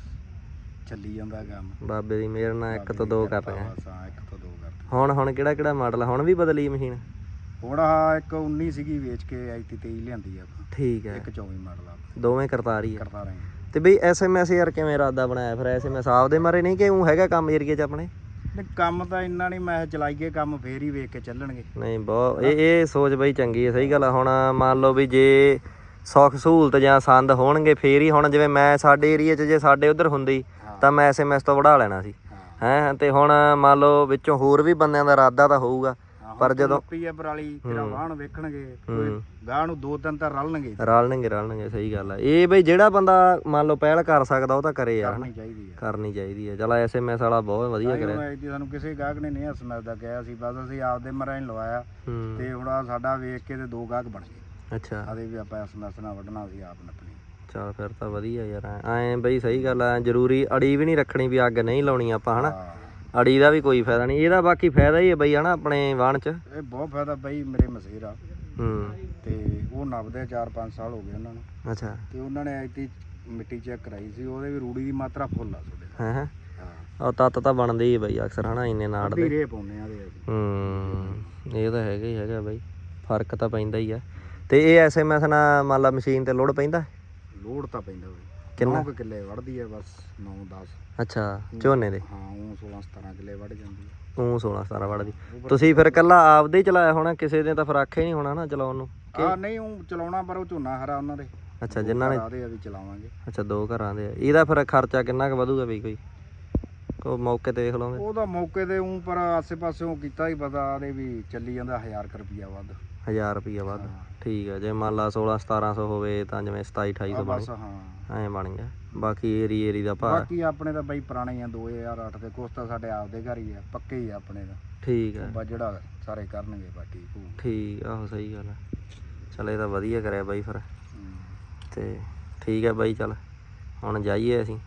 ਚੱਲੀ ਜਾਂਦਾ ਕੰਮ। ਬਾਬੇ ਦੀ ਮਿਹਰ ਨਾਲ ਇੱਕ ਤੋਂ ਦੋ ਕਰ ਰਹੇ ਬਸ ਹਾਂ ਇੱਕ ਤੋਂ ਦੋ ਕਰਦੇ। ਹੁਣ ਹੁਣ ਕਿਹੜਾ ਕਿਹੜਾ ਮਾਡਲ ਹੁਣ ਵੀ ਬਦਲੀ ਮਸ਼ੀਨ? ਹੁਣ ਆਹ ਇੱਕ 19 ਸੀਗੀ ਵੇਚ ਕੇ ਆਈਤੀ 23 ਲਿਆਂਦੀ ਆਪਾਂ। ਠੀਕ ਹੈ ਇੱਕ 24 ਮਾਡਲ ਆ ਦੋਵੇਂ ਕਰਤਾਰ ਹੀ ਆ। ਕਰਦਾ ਰਹੇ ਹਾਂ। ਤੇ ਬਈ ਐਸਐਮਐਸ ਯਾਰ ਕਿਵੇਂ ਇਰਾਦਾ ਬਣਾਇਆ ਫਿਰ? ਐਸਐਮਐਸ ਆਪਦੇ ਮਾਰੇ ਨਹੀਂ ਕਿ ਉਹ ਹੈਗਾ ਕੰਮ ਏਰੀਏ 'ਚ ਆਪਣੇ? ਨਹੀਂ ਕੰਮ ਤਾਂ ਇੰਨਾ ਨਹੀਂ ਮੈਂ ਚਲਾਈਏ ਕੰਮ ਫੇਰ ਹੀ ਵੇਖ ਕੇ ਚੱਲਣਗੇ। ਨਹੀਂ ਬਹੁਤ ਇਹ ਇਹ ਸੋਚ ਬਈ ਚੰਗੀ ਹੈ ਸਹੀ ਗੱਲ ਆ। ਹੁਣ ਮੰਨ ਲਓ ਵੀ ਜੇ ਸੁੱਖ ਸਹੂਲਤ ਜਾਂ ਸੰਦ ਹੋਣਗੇ ਫੇਰ ਹੀ ਹੁਣ ਜਿਵੇਂ ਮੈਂ ਸਾਡੇ ਏਰੀਆ 'ਚ ਜੇ ਸਾਡੇ ਉਧਰ ਹੁੰਦੀ ਹਾਂ। ਤਾਂ ਮੈਂ ਐਸਐਮਐਸ ਤੋਂ ਵੜਾ ਲੈਣਾ ਸੀ। ਹਾਂ। ਹੈ ਤੇ ਹੁਣ ਮੰਨ ਲਓ ਵਿੱਚੋਂ ਹੋਰ ਵੀ ਬੰਦਿਆਂ ਦਾ ਇਰਾਦਾ ਤਾਂ ਹੋਊਗਾ। ਪਰ ਜਦੋਂ- ਆ ਪਰਾਲੀ ਤੇਰਾ। ਵਾਹਣ ਵੇਖਣਗੇ। ਕੋਈ ਗਾਹ ਨੂੰ ਦੋ ਤਿੰਨ ਤਾਂ ਰਲਣਗੇ। ਰਲਣਗੇ ਰਲਣਗੇ ਸਹੀ ਗੱਲ ਆ। ਇਹ ਬਈ ਜਿਹੜਾ ਬੰਦਾ ਮੰਨ ਲਓ ਪਹਿਲ ਕਰ ਸਕਦਾ ਉਹ ਤਾਂ ਕਰੇ ਯਾਰ ਕਰਨੀ ਚਾਹੀਦੀ ਆ। ਕਰਨੀ ਚਾਹੀਦੀ ਹੈ ਚਲ ਐਸਐਮਐਸ ਵਾਲਾ ਬਹੁਤ ਵਧੀਆ ਕਰਿਆ। ਸਾਨੂੰ ਕਿਸੇ ਗਾਹਕ ਨੇ ਨਹੀਂ ਸਮਝਦਾ ਕਿਹਾ ਸੀ ਬਸ ਅਸੀਂ ਆਪਦੇ ਮਰਾਂ ਹੀ ਲਵਾਇਆ। ਤੇ ਹੁਣ ਆਹ ਸਾਡਾ ਵੇਖ ਕੇ ਤੇ ਦੋ ਗਾਹਕ ਬਣ ਗਏ। ਅੱਛਾ। ਆਦੇ ਵੀ ਆਪਾਂ ਐਸਐਮਐਸ ਨਾਲ ਵੱਢਣਾ ਸੀ ਆਪ ਨੱਪਣੀ ਚਲ ਫਿਰ ਤਾਂ ਵਧੀਆ ਯਾਰ ਐਂ ਬਈ ਸਹੀ ਗੱਲ ਆ ਜ਼ਰੂਰੀ ਅੜੀ ਵੀ ਨਹੀਂ ਰੱਖਣੀ ਵੀ ਅੱਗ ਨਹੀਂ ਲਾਉਣੀ ਆਪਾਂ ਹਨਾ। ਅੜੀ ਦਾ ਵੀ ਕੋਈ ਫਾਇਦਾ ਨਹੀਂ ਇਹਦਾ ਬਾਕੀ ਫਾਇਦਾ ਹੀ ਹੈ ਬਈ ਹਨਾ ਆਪਣੇ ਵਾਹਣ 'ਚ। ਇਹ ਬਹੁਤ ਫਾਇਦਾ ਬਈ ਮੇਰੇ ਮਸੇਰ ਆ। ਹੂੰ। ਤੇ ਉਹ ਨੱਪਦੇ 4-5 ਸਾਲ ਹੋ ਗਏ ਉਹਨਾਂ ਨੂੰ। ਅੱਛਾ। ਤੇ ਉਹਨਾਂ ਨੇ ਐਤੀ ਮਿੱਟੀ ਚੈੱਕ ਕਰਾਈ ਸੀ ਉਹਦੇ ਵੀ ਰੂੜੀ ਦੀ ਮਾਤਰਾ ਫੁੱਲ ਆ ਤੁਹਾਡੇ ਹੈ ਹੈ। ਉਹ ਤੱਤ ਤਾਂ ਬਣਦੇ ਹੀ ਬਈ ਅਕਸਰ ਹਨਾ ਇੰਨੇ ਨਾੜ ਦੇ। ਧੀਰੇ ਪਾਉਨੇ ਆ ਦੇ ਹੂੰ ਇਹ ਤਾਂ ਹੈਗਾ ਹੀ ਹੈਗਾ ਬਈ ਫ਼ਰਕ ਤਾਂ ਪੈਂਦਾ ਹੀ ਆ। ਤੇ ਇਹ ਐਸਐਮਐਸ ਨਾਲ ਮੰਨ ਲਾ ਮਸ਼ੀਨ ਤੇ ਲੋਡ ਪੈਂਦਾ? ਲੋਡ ਤਾਂ ਪੈਂਦਾ ਬਈ। ਕਿੰਨਾ? 9 ਕਿੱਲੇ ਵੜਦੀ ਹੈ ਬਸ 9-10 ਅੱਛਾ ਝੋਨੇ ਦੇ? ਹਾਂ ਉਹ 16-17 ਕਿੱਲੇ ਵੜ ਜਾਂਦੀ ਹੈ ਤੂੰ 16 17 ਵੜਦੀ ਤੁਸੀਂ ਫਿਰ ਕੱਲਾ ਆਪਦੇ ਹੀ ਚਲਾਇਆ ਹੋਣਾ ਕਿਸੇ ਦੇ ਤਾਂ ਫਿਰ ਆਖੇ ਨਹੀਂ ਹੋਣਾ ਨਾ ਚਲਾਉਣ ਨੂੰ? ਆ ਨਹੀਂ ਉਹ ਚਲਾਉਣਾ ਪਰ ਉਹ ਝੋਨਾ ਹਰਾ ਉਹਨਾਂ ਦੇ। ਅੱਛਾ ਜਿਨ੍ਹਾਂ ਨੇ ਆਦੇ ਆ ਵੀ ਚਲਾਵਾਂਗੇ। ਅੱਛਾ ਦੋ ਘਰਾਂ ਦੇ ਆ। ਇਹਦਾ ਫਿਰ ਖਰਚਾ ਕਿੰਨਾ ਕੁ ਵਧੂਗਾ ਬਈ ਕੋਈ? ਕੋ ਮੌਕੇ ਤੇ ਦੇਖ ਲਓਗੇ। ਉਹਦਾ ਮੌਕੇ ਤੇ ਉਂ ਪਰ ਆਸੇ-ਪਾਸੇ ਉਹ ਕੀਤਾ ਹੀ ਪਤਾ ਆਦੇ ਵੀ ਚੱਲੀ ਜਾਂਦਾ 1000 ਰੁਪਿਆ ਵੱਧ। 1000 ਰੁਪਈਆ ਵੱਧ। ਠੀਕ ਹੈ ਜੇ ਮੰਨ ਲਾ 16 1700 ਹੋਵੇ ਤਾਂ ਜਿਵੇਂ 27 2800 ਆ ਬਣ ਬਸ ਹਾਂ। ਐਂ ਬਣ ਗਿਆ। ਬਾਕੀ ਏਰੀ ਏਰੀ ਦਾ ਭਾਅ। ਬਾਕੀ ਆਪਣੇ ਤਾਂ ਬਈ ਪੁਰਾਣੇ ਹੀ ਆ 2008 ਦੇ ਕੁਛ ਤਾਂ ਸਾਡੇ ਆਪਦੇ ਘਰ ਹੀ ਆ ਪੱਕੇ ਹੀ ਆ ਆਪਣੇ ਦਾ ਠੀਕ ਹੈ ਬਸ ਜਿਹੜਾ ਸਾਰੇ ਕਰਨਗੇ ਬਾਕੀ। ਠੀਕ ਆਹੋ ਸਹੀ ਗੱਲ ਹੈ ਚਲ ਇਹ ਤਾਂ ਵਧੀਆ ਕਰਿਆ ਬਾਈ ਫਿਰ। ਤੇ ਠੀਕ ਹੈ ਬਾਈ ਚੱਲ ਹੁਣ ਜਾਈਏ ਅਸੀਂ।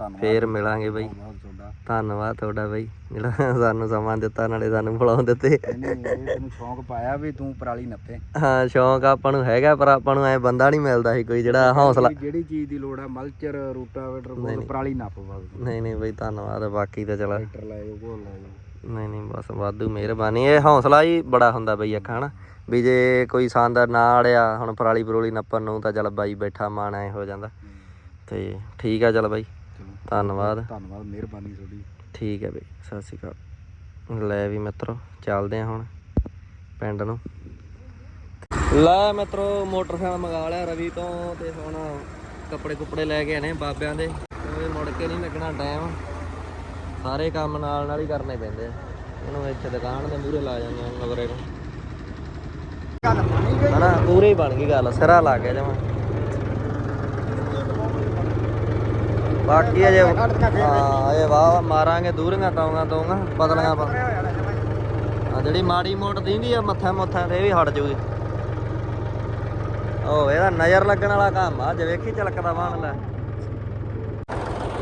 ਧੰਨਵਾਦ ਫੇਰ ਮਿਲਾਂਗੇ ਬਈ। ਬਹੁਤ ਤੁਹਾਡਾ। ਧੰਨਵਾਦ ਤੁਹਾਡਾ ਬਈ। ਜਿਹੜਾ ਸਾਨੂੰ ਸਮਾਂ ਦਿੱਤਾ ਨਾਲੇ ਸਾਨੂੰ ਬੁਲਾਉਣ ਦਿੱਤੇ। ਨਹੀਂ ਨਹੀਂ ਇਹ ਤੈਨੂੰ ਸ਼ੌਂਕ ਪਾਇਆ ਵੀ ਤੂੰ ਪਰਾਲੀ ਨੱਪੇ। ਹਾਂ ਸ਼ੌਂਕ ਆਪਾਂ ਨੂੰ ਹੈਗਾ ਪਰ ਆਪਾਂ ਨੂੰ ਐ ਬੰਦਾ ਨਹੀਂ ਮਿਲਦਾ ਸੀ ਕੋਈ ਜਿਹੜਾ ਹੌਸਲਾ। ਵੀ ਜਿਹੜੀ ਚੀਜ਼ ਦੀ ਲੋੜ ਆ ਮਲਚਰ ਰੂਟਾਵੇਟਰ ਕੋਲ ਪਰਾਲੀ ਨੱਪ ਬਸ। ਨਹੀਂ ਨਹੀਂ ਬਈ ਧੰਨਵਾਦ ਬਾਕੀ ਤਾਂ ਚਲਾ। ਟਰੈਕਟਰ ਲੈ ਜਾਓ ਕੋਲ ਲੈ ਜਾਓ ਨਹੀਂ ਨਹੀਂ ਬਸ ਵਾਧੂ ਮਿਹਰਬਾਨੀ। ਇਹ ਹੌਸਲਾ ਹੀ ਬੜਾ ਹੁੰਦਾ ਬਈ ਅੱਖਾਂ ਹਨਾ? ਵੀ ਜੇ ਕੋਈ ਸੰਦ ਨਾ ਅੜਿਆ ਹੁਣ ਪਰਾਲੀ ਪਰੋਲੀ ਨੱਪਣ ਨੂੰ ਤਾਂ ਚੱਲ ਬਾਈ ਬੈਠਾ ਮਾਣ ਐ ਹੋ ਜਾਂਦਾ। ਤੇ ਠੀਕ ਆ ਚੱਲ ਬਾਈ। ਧੰਨਵਾਦ। ਧੰਨਵਾਦ ਮਿਹਰਬਾਨੀ ਤੁਹਾਡੀ। ਠੀਕ ਹੈ ਬਈ ਸਤਿ ਸ਼੍ਰੀ ਅਕਾਲ। ਲੈ ਵੀ ਮਿੱਤਰੋ ਚੱਲਦੇ ਆ ਹੁਣ ਪਿੰਡ ਨੂੰ। ਲੈ ਮਿੱਤਰੋ ਮੋਟਰਸਾਈਕਲ ਮੰਗਾ ਲਿਆ ਰਵੀ ਤੋਂ ਤੇ ਹੁਣ ਕੱਪੜੇ ਕੁੱਪੜੇ ਲੈ ਕੇ ਆਨੇ ਬਾਬਿਆਂ ਦੇ। ਤੇ ਮੁੜ ਕੇ ਨਹੀਂ ਲੱਗਣਾ ਟਾਈਮ ਸਾਰੇ ਕੰਮ ਨਾਲ ਨਾਲ ਹੀ ਕਰਨੇ ਪੈਂਦੇ ਆ। ਇਹਨੂੰ ਇੱਥੇ ਦੁਕਾਨ ਦੇ ਮੂਹਰੇ ਲਾ ਜਾਂਦੇ ਆ ਮਗਰੇ ਨੂੰ। ਹਨਾ ਪੂਰੀ ਹੀ ਬਣ ਗਈ ਗੱਲ ਸਿਰਾ ਲੱਗ ਗਿਆ ਜਮਾ ਬਾਕੀ ਅਜੇ ਹਾਂ ਅਜੇ ਵਾਹ ਮਾਰਾਂਗੇ, ਦੂਰੀਆਂ ਤਾਉਂਗਾ ਤਾਉਂਗਾ, ਪਤਲੀਆਂ ਪਾ ਆ ਜਿਹੜੀ ਮਾੜੀ ਮੋਟ ਦਿੰਦੀ ਆ, ਮੱਥਾ ਮੁੱਥਾਂ ਤੇ ਵੀ ਹਟ ਜੂਗੀ। ਉਹ ਇਹਦਾ ਨਜ਼ਰ ਲੱਗਣ ਵਾਲਾ ਕੰਮ ਆ, ਜੇ ਵੇਖੀ ਚਲਕਦਾ ਵਾਹਣ ਲੈ।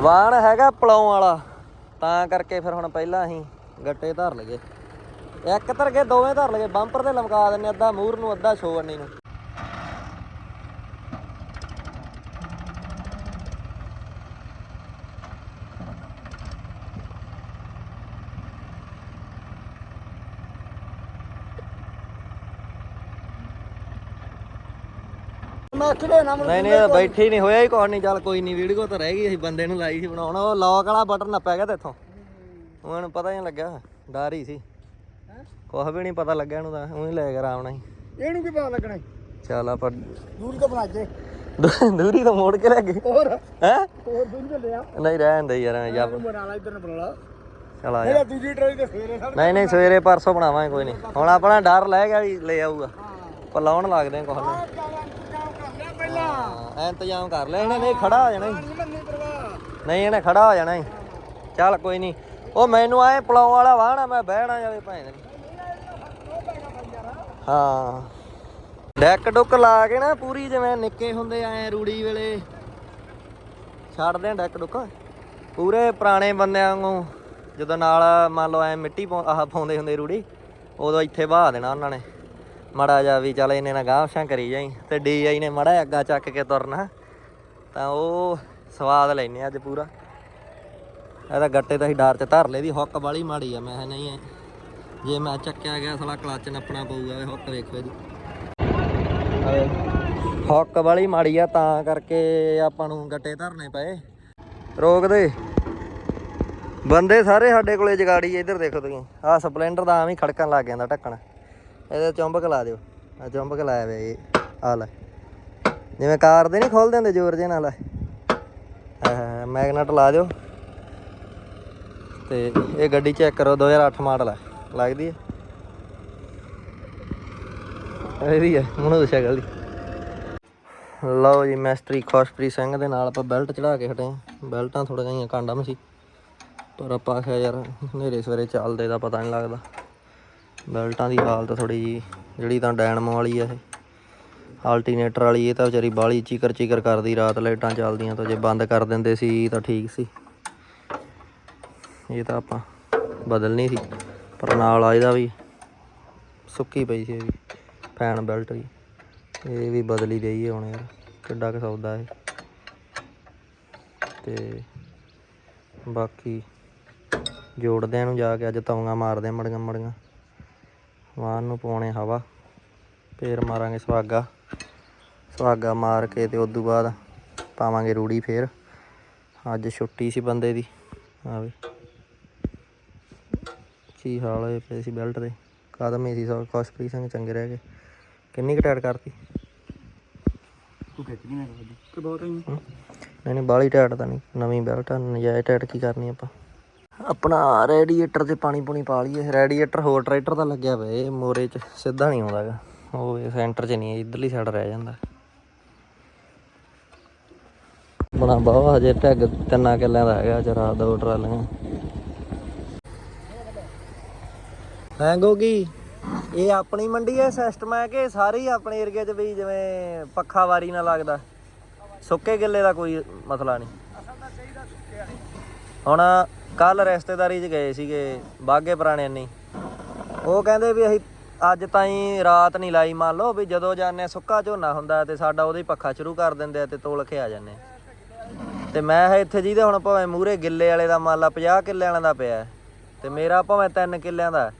ਵਾਹਣ ਹੈਗਾ ਪਲਾਉ ਵਾਲਾ, ਤਾਂ ਕਰਕੇ ਫਿਰ ਹੁਣ ਪਹਿਲਾਂ ਅਸੀਂ ਗੱਟੇ ਧਰ ਲਗੇ ਇੱਕ ਧਰ ਕੇ ਦੋਵੇਂ ਧਰ ਲਗੇ ਬੰਪਰ ਤੇ ਲਮਕਾ ਦਿੰਨੇ ਅੱਧਾ ਮੂਰ ਨੂੰ, ਅੱਧਾ ਛੋੜਨੀ ਨੂੰ। ਕਿਹੜੇ ਨਾਮ ਨਹੀਂ ਨਹੀਂ ਇਹ ਬੈਠੇ ਨਹੀਂ ਹੋਇਆ ਹੀ ਕੋਈ ਨਹੀਂ ਚੱਲ ਕੋਈ ਨਹੀਂ ਵੀਡੀਓ ਤਾਂ ਰਹਿ ਗਈ ਅਸੀਂ ਬੰਦੇ ਨੂੰ ਲਾਈ ਸੀ ਬਣਾਉਣ ਉਹ ਲੌਕ ਵਾਲਾ ਬਟਨ ਨੱਪਿਆ ਗਿਆ ਤੇ ਇੱਥੋਂ ਉਹਨੂੰ ਪਤਾ ਹੀ ਲੱਗਿਆ ਡਰ ਹੀ ਸੀ। ਕੁਛ ਵੀ ਨਹੀਂ ਪਤਾ ਲੱਗਿਆ ਇਹਨੂੰ ਤਾਂ ਉਹੀ ਲੈ ਕੇ ਆਰਾਮ ਨਾਲ ਹੀ। ਇਹਨੂੰ ਕੀ ਪਤਾ ਲੱਗਣਾ? ਚੱਲ ਆਪਾਂ ਦੂਰੀ ਤੋਂ ਬਣਾ ਕੇ ਦੂ- ਦੂਰੀ ਤੋਂ ਮੋੜ ਕੇ ਲੈ ਗਏ। ਹੋਰ? ਹੈ? ਹੋਰ ਦੂਰੀ ਚੱਲੇ ਆ ਨਹੀਂ ਰਹਿਣ ਦੇ ਯਾਰ ਜੱਬ ਬਣਾ ਲਾ ਇਧਰ ਬਣਾ ਲਾ। ਚਲ ਆ ਜਾ। ਦੂਜੀ ਟਰਾਲੀ ਤੇ ਸੜ ਨਹੀਂ ਨਹੀਂ ਸਵੇਰੇ ਪਰਸੋਂ ਬਣਾਵਾਂਗੇ ਕੋਈ ਨਹੀਂ ਹੁਣ ਆਪਣਾ ਡਰ ਲੈ ਗਿਆ ਵੀ ਲੈ ਆਊਗਾ। ਪਰ ਲਾਉਣ ਲੱਗਦੇ ਆ ਕੁਛ ਨੂੰ ਪਹਿਲਾਂ ਇੰਤਜ਼ਾਮ ਕਰ ਲੈ ਇਹਨੇ, ਨਹੀਂ ਖੜਾ ਹੋ ਜਾਣਾ ਈ। ਨਹੀਂ, ਇਹਨੇ ਖੜਾ ਹੋ ਜਾਣਾ ਈ। ਚੱਲ ਕੋਈ ਨਹੀਂ। ਉਹ ਮੈਨੂੰ ਆਏ ਪਲਾਉ ਵਾਲਾ ਵਾਹਣਾ ਮੈਂ ਬਹਿਣਾ ਜਾਵੇ ਭਾਂ ਹਾਂ। ਡੈਕ ਡੁੱਕ ਲਾ ਕੇ ਨਾ ਪੂਰੀ ਜਿਵੇਂ ਨਿੱਕੇ ਹੁੰਦੇ ਐ ਰੂੜੀ ਵੇਲੇ। ਛੱਡਦੇ ਆ ਡੈਕ ਡੁੱਕ। ਪੂਰੇ ਪੁਰਾਣੇ ਬੰਦਿਆਂ ਵਾਂਗੂ, ਜਦੋਂ ਨਾਲ ਮੰਨ ਲਓ ਐ ਮਿੱਟੀ ਪਾਉ- ਆਹ ਪਾਉਂਦੇ ਹੁੰਦੇ ਰੂੜੀ, ਉਦੋਂ ਇੱਥੇ ਬਾਹ ਦੇਣਾ ਉਹਨਾਂ ਨੇ। ਮੜਾ ਜਾ ਵੀ ਚੱਲ ਇਹਨੇ ਨਾ ਗਾਂਵਸ਼ਾਂ ਕਰੀ ਜਾਈ ਤੇ ਡੀਆਈ ਨੇ ਮੜਾ ਅੱਗਾ ਚੱਕ ਕੇ ਤੁਰਨਾ। ਤਾਂ ਉਹ ਸਵਾਦ ਲੈਨੇ ਅੱਜ ਪੂਰਾ। ਇਹਦਾ ਗੱਟੇ ਤਾਂ ਅਸੀਂ ਡਰ ਚ ਧਰ ਲਏ ਦੀ ਹੁੱਕ ਵਾਲੀ ਮਾੜੀ ਆ। ਮੈਂ ਕਿਹਾ ਨਹੀਂ ਜੇ ਮੈਂ ਚੱਕਿਆ ਗਿਆ ਸਲਾ ਕਲਚ ਨੱਪਣਾ ਪਊਗਾ ਹੁੱਕ ਵੇਖੋ ਇਹਦੀ। ਹੁੱਕ ਵਾਲੀ ਮਾੜੀ ਆ ਤਾਂ ਕਰਕੇ ਆਪਾਂ ਨੂੰ ਗੱਟੇ ਧਰਨੇ ਪਏ। ਰੋਕ ਦੇ। ਬੰਦੇ ਸਾਰੇ ਸਾਡੇ ਕੋਲੇ ਜਗਾੜੀ ਇੱਧਰ ਦੇਖੋ ਤੁਸੀਂ। ਆਹ ਸਪਲੈਂਡਰ ਦਾ ਆਵੇਂ ਹੀ ਖੜਕਣ ਲੱਗ ਜਾਂਦਾ ਢੱਕਣ। ਇਹਦੇ ਚੁੰਬਕ ਲਾ ਦਿਓ। ਆ ਚੁੰਬਕ ਲਾਇਆ ਵੇ ਇਹ। ਆ ਲੈ। ਜਿਵੇਂ ਕਾਰ ਦੇ ਨਹੀਂ ਖੋਲਦੇ ਹੁੰਦੇ ਜ਼ੋਰ ਜੇ ਨਾਲ। ਆਹ ਮੈਗਨੇਟ ਲਾ ਦਿਓ। ਤੇ ਇਹ ਗੱਡੀ ਚੈੱਕ ਕਰੋ 2008 ਮਾਡਲ ਹੈ ਲੱਗਦੀ ਹੈ ਇਹਦੀ ਹੈ ਮਨੋਜ ਸ਼ਕਲ ਦੀ ਲਓ ਜੀ, ਮੈਸਤਰੀ ਖੁਸ਼ਪ੍ਰੀਤ ਸਿੰਘ ਦੇ ਨਾਲ ਆਪਾਂ ਬੈਲਟ ਚੜਾ ਕੇ ਹਟੇ ਹਾਂ। ਬੈਲਟਾਂ ਥੋੜਾ ਜਿਹੀਆਂ ਕਾਂਡਮ ਸੀ ਪਰ ਆਪਾਂ ਆਖਿਆ ਯਾਰ, ਹਨੇਰੇ ਸਵੇਰੇ ਚੱਲਦੇ ਦਾ ਪਤਾ ਨਹੀਂ ਲੱਗਦਾ। ਬੈਲਟਾਂ ਦੀ ਹਾਲਤ ਥੋੜੀ ਜੀ ਜਿਹੜੀ ਤਾਂ ਡਾਇਨਮੋ ਵਾਲੀ ਆ ਇਹ। ਆਲਟਰਨੇਟਰ ਵਾਲੀ, ਇਹ ਤਾਂ ਵਿਚਾਰੀ ਬਾਲੀ ਚੀਕਰ ਚੀਕਰ ਕਰਦੀ, ਰਾਤ ਲਾਈਟਾਂ ਚੱਲਦੀਆਂ ਤਾਂ ਜੇ ਬੰਦ ਕਰ ਦਿੰਦੇ ਸੀ ਤਾਂ ਠੀਕ ਸੀ। ਇਹ ਤਾਂ ਆਪਾਂ ਬਦਲਣੀ ਸੀ, ਪਰ ਨਾਲ ਆ ਇਹਦਾ ਵੀ, ਸੁੱਕੀ ਪਈ ਸੀ ਇਹ ਵੀ ਫੈਨ ਬੈਲਟ ਵੀ ਇਹ ਵੀ ਬਦਲੀ ਗਈ ਹੁਣ ਯਾਰ, ਕਿੱਡਾ ਕੁ ਸੌਦਾ ਇਹ। ਤੇ ਬਾਕੀ ਜੋੜਦਿਆਂ ਨੂੰ ਜਾ ਕੇ ਅੱਜ ਤੌਂਗਾ ਮਾਰਦੇ ਆ ਮੜੀਆਂ ਮੜੀਆਂ ਵਾਹਨ ਨੂੰ ਪਾਉਣੇ ਹਵਾ। ਫੇਰ ਮਾਰਾਂਗੇ ਸੁਹਾਗਾ। ਸੁਹਾਗਾ ਮਾਰ ਕੇ ਤੇ ਉਦੋਂ ਬਾਅਦ ਪਾਵਾਂਗੇ ਰੂੜੀ ਫੇਰ। ਅੱਜ ਛੁੱਟੀ ਸੀ ਬੰਦੇ ਦੀ। ਆ ਵੀ। ਕੀ ਹਾਲ ਹੋਏ ਪਏ ਸੀ ਬੈਲਟ ਦੇ? ਕਦਮ ਹੀ ਸੀ? ਸੋ ਖੁਸ਼ਪ੍ਰੀਤ ਸਿੰਘ ਚੰਗੇ ਰਹਿ ਗਏ। ਕਿੰਨੀ ਕੁ ਟਾਈਟ ਕਰਤੀ? ਤੂੰ ਖਿੱਚ ਨਹੀਂ ਵੱਡੀ ਕਿ ਬਹੁਤ? ਨਹੀਂ ਨਹੀਂ ਬਾਲੀ ਟਾਈਟ ਤਾਂ ਨਹੀਂ। ਨਵੀਂ ਬੈਲਟ ਆ ਨਜਾਇਜ਼ ਟਾਈਟ ਕੀ ਕਰਨੀ ਆਪਾਂ? ਆਪਣਾ ਰੈਡੀਏਟਰ ਤੇ ਪਾਣੀ ਪੂਣੀ ਪਾ ਲਈਏ। ਰੈਡੀਏਟਰ ਹੋਰ ਟਰੈਕਟਰ ਦਾ ਲੱਗਿਆ ਪਿਆ ਇਹ ਮੋਰੇ 'ਚ ਸਿੱਧਾ ਨਹੀਂ ਆਉਂਦਾਗਾ ਉਹ ਸੈਂਟਰ 'ਚ ਨਹੀਂ ਇਧਰਲੀ ਸਾਈਡ ਰਹਿ ਜਾਂਦਾ। ਬਣਾ ਬਾਵਾ ਹਜੇ ਢੱਗ ਤਿੰਨਾਂ ਕਿੱਲਿਆਂ ਦਾ ਹੈਗਾ ਜਰਾ ਦੋ ਟਰਾਲੀਆਂ। ਹੈਂ ਗੋਗੀ ਇਹ ਆਪਣੀ ਮੰਡੀ ਹੈ ਸਿਸਟਮ ਹੈ ਕਿ ਸਾਰੇ ਹੀ ਆਪਣੇ ਏਰੀਆ 'ਚ ਵੀ ਜਿਵੇਂ ਪੱਖਾ ਵਾਰੀ ਨਾ ਲੱਗਦਾ? ਸੁੱਕੇ ਗਿੱਲੇ ਦਾ ਕੋਈ ਮਸਲਾ ਨਹੀਂ। ਹੁਣ ਕੱਲ ਰਿਸ਼ਤੇਦਾਰੀ 'ਚ ਗਏ ਸੀਗੇ ਬਾਗੇ ਪੁਰਾਣੇ ਨਹੀਂ ਉਹ ਕਹਿੰਦੇ ਵੀ ਅਸੀਂ ਅੱਜ ਤਾਈਂ ਰਾਤ ਨਹੀਂ ਲਾਈ ਮੰਨ ਲਓ ਵੀ ਜਦੋਂ ਜਾਂਦੇ ਹਾਂ ਸੁੱਕਾ ਝੋਨਾ ਹੁੰਦਾ ਤੇ ਸਾਡਾ ਉਹਦੇ ਹੀ ਪੱਖਾ ਸ਼ੁਰੂ ਕਰ ਦਿੰਦੇ ਆ ਤੇ ਤੋਲ ਕੇ ਆ ਜਾਂਦੇ ਆ। ਤੇ ਮੈਂ ਇੱਥੇ ਜਿਹਦੇ ਹੁਣ ਭਾਵੇਂ ਮੂਰੇ ਗਿੱਲੇ ਵਾਲੇ ਦਾ ਮੰਨ ਲਾ 50 ਕਿੱਲੇ ਵਾਲਿਆਂ ਦਾ ਪਿਆ ਹੈ, ਤੇ ਮੇਰਾ ਭਾਵੇਂ 3 ਕਿੱਲਿਆਂ ਦਾ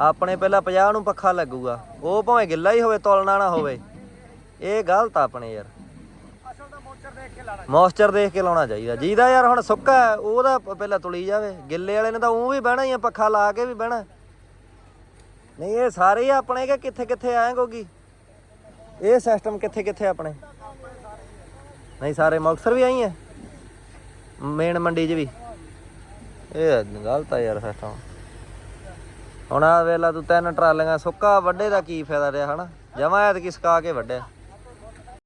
ਆਪਣੇ ਪਹਿਲਾਂ 50 ਨੂੰ ਪੱਖਾ ਲੱਗੂਗਾ ਉਹ ਭਾਵੇਂ ਗਿੱਲਾ ਹੀ ਹੋਵੇ ਤੋਲਣਾ ਨਾ ਹੋਵੇ। ਇਹ ਗਲਤ ਆਪਣੇ ਯਾਰ। ਮੋਇਸਚਰ ਦੇਖ ਕੇ ਲਾਉਣਾ ਚਾਹੀਦਾ। ਜਿਹਦਾ ਯਾਰ ਹੁਣ ਸੁੱਕਾ ਹੈ, ਉਹਦਾ ਪ- ਪਹਿਲਾਂ ਤੁਲੀ ਜਾਵੇ। ਗਿੱਲੇ ਵਾਲੇ ਨੇ ਤਾਂ ਉਹ ਵੀ ਬਹਿਣਾ ਹੀ ਆ ਪੱਖਾ ਲਾ ਕੇ ਵੀ ਬਹਿਣਾ। ਨਹੀਂ ਇਹ ਸਾਰੇ ਹੀ ਆਪਣੇ ਕਿ ਕਿੱਥੇ ਕਿੱਥੇ ਆਏ ਗੋਗੀ? ਇਹ ਸਿਸਟਮ ਕਿੱਥੇ ਕਿੱਥੇ ਆਪਣੇ? ਨਹੀਂ ਸਾਰੇ ਮੁਕਤਸਰ ਵੀ ਆਈ ਹੈ ਮੇਨ ਮੰਡੀ 'ਚ ਵੀ। ਇਹ ਗਲਤ ਆ ਯਾਰ ਸਿਸਟਮ ਹੁਣ ਆ ਵੇਲਾ ਤੂੰ ਤਿੰਨ ਟਰਾਲੀਆਂ ਸੁੱਕਾ ਵੱਡੇ ਦਾ ਕੀ ਫਾਇਦਾ ਰਿਹਾ ਹਨਾ? ਜਮਾ ਐਤ ਕੀ ਸਕਾ ਕੇ ਵੱਡਿਆ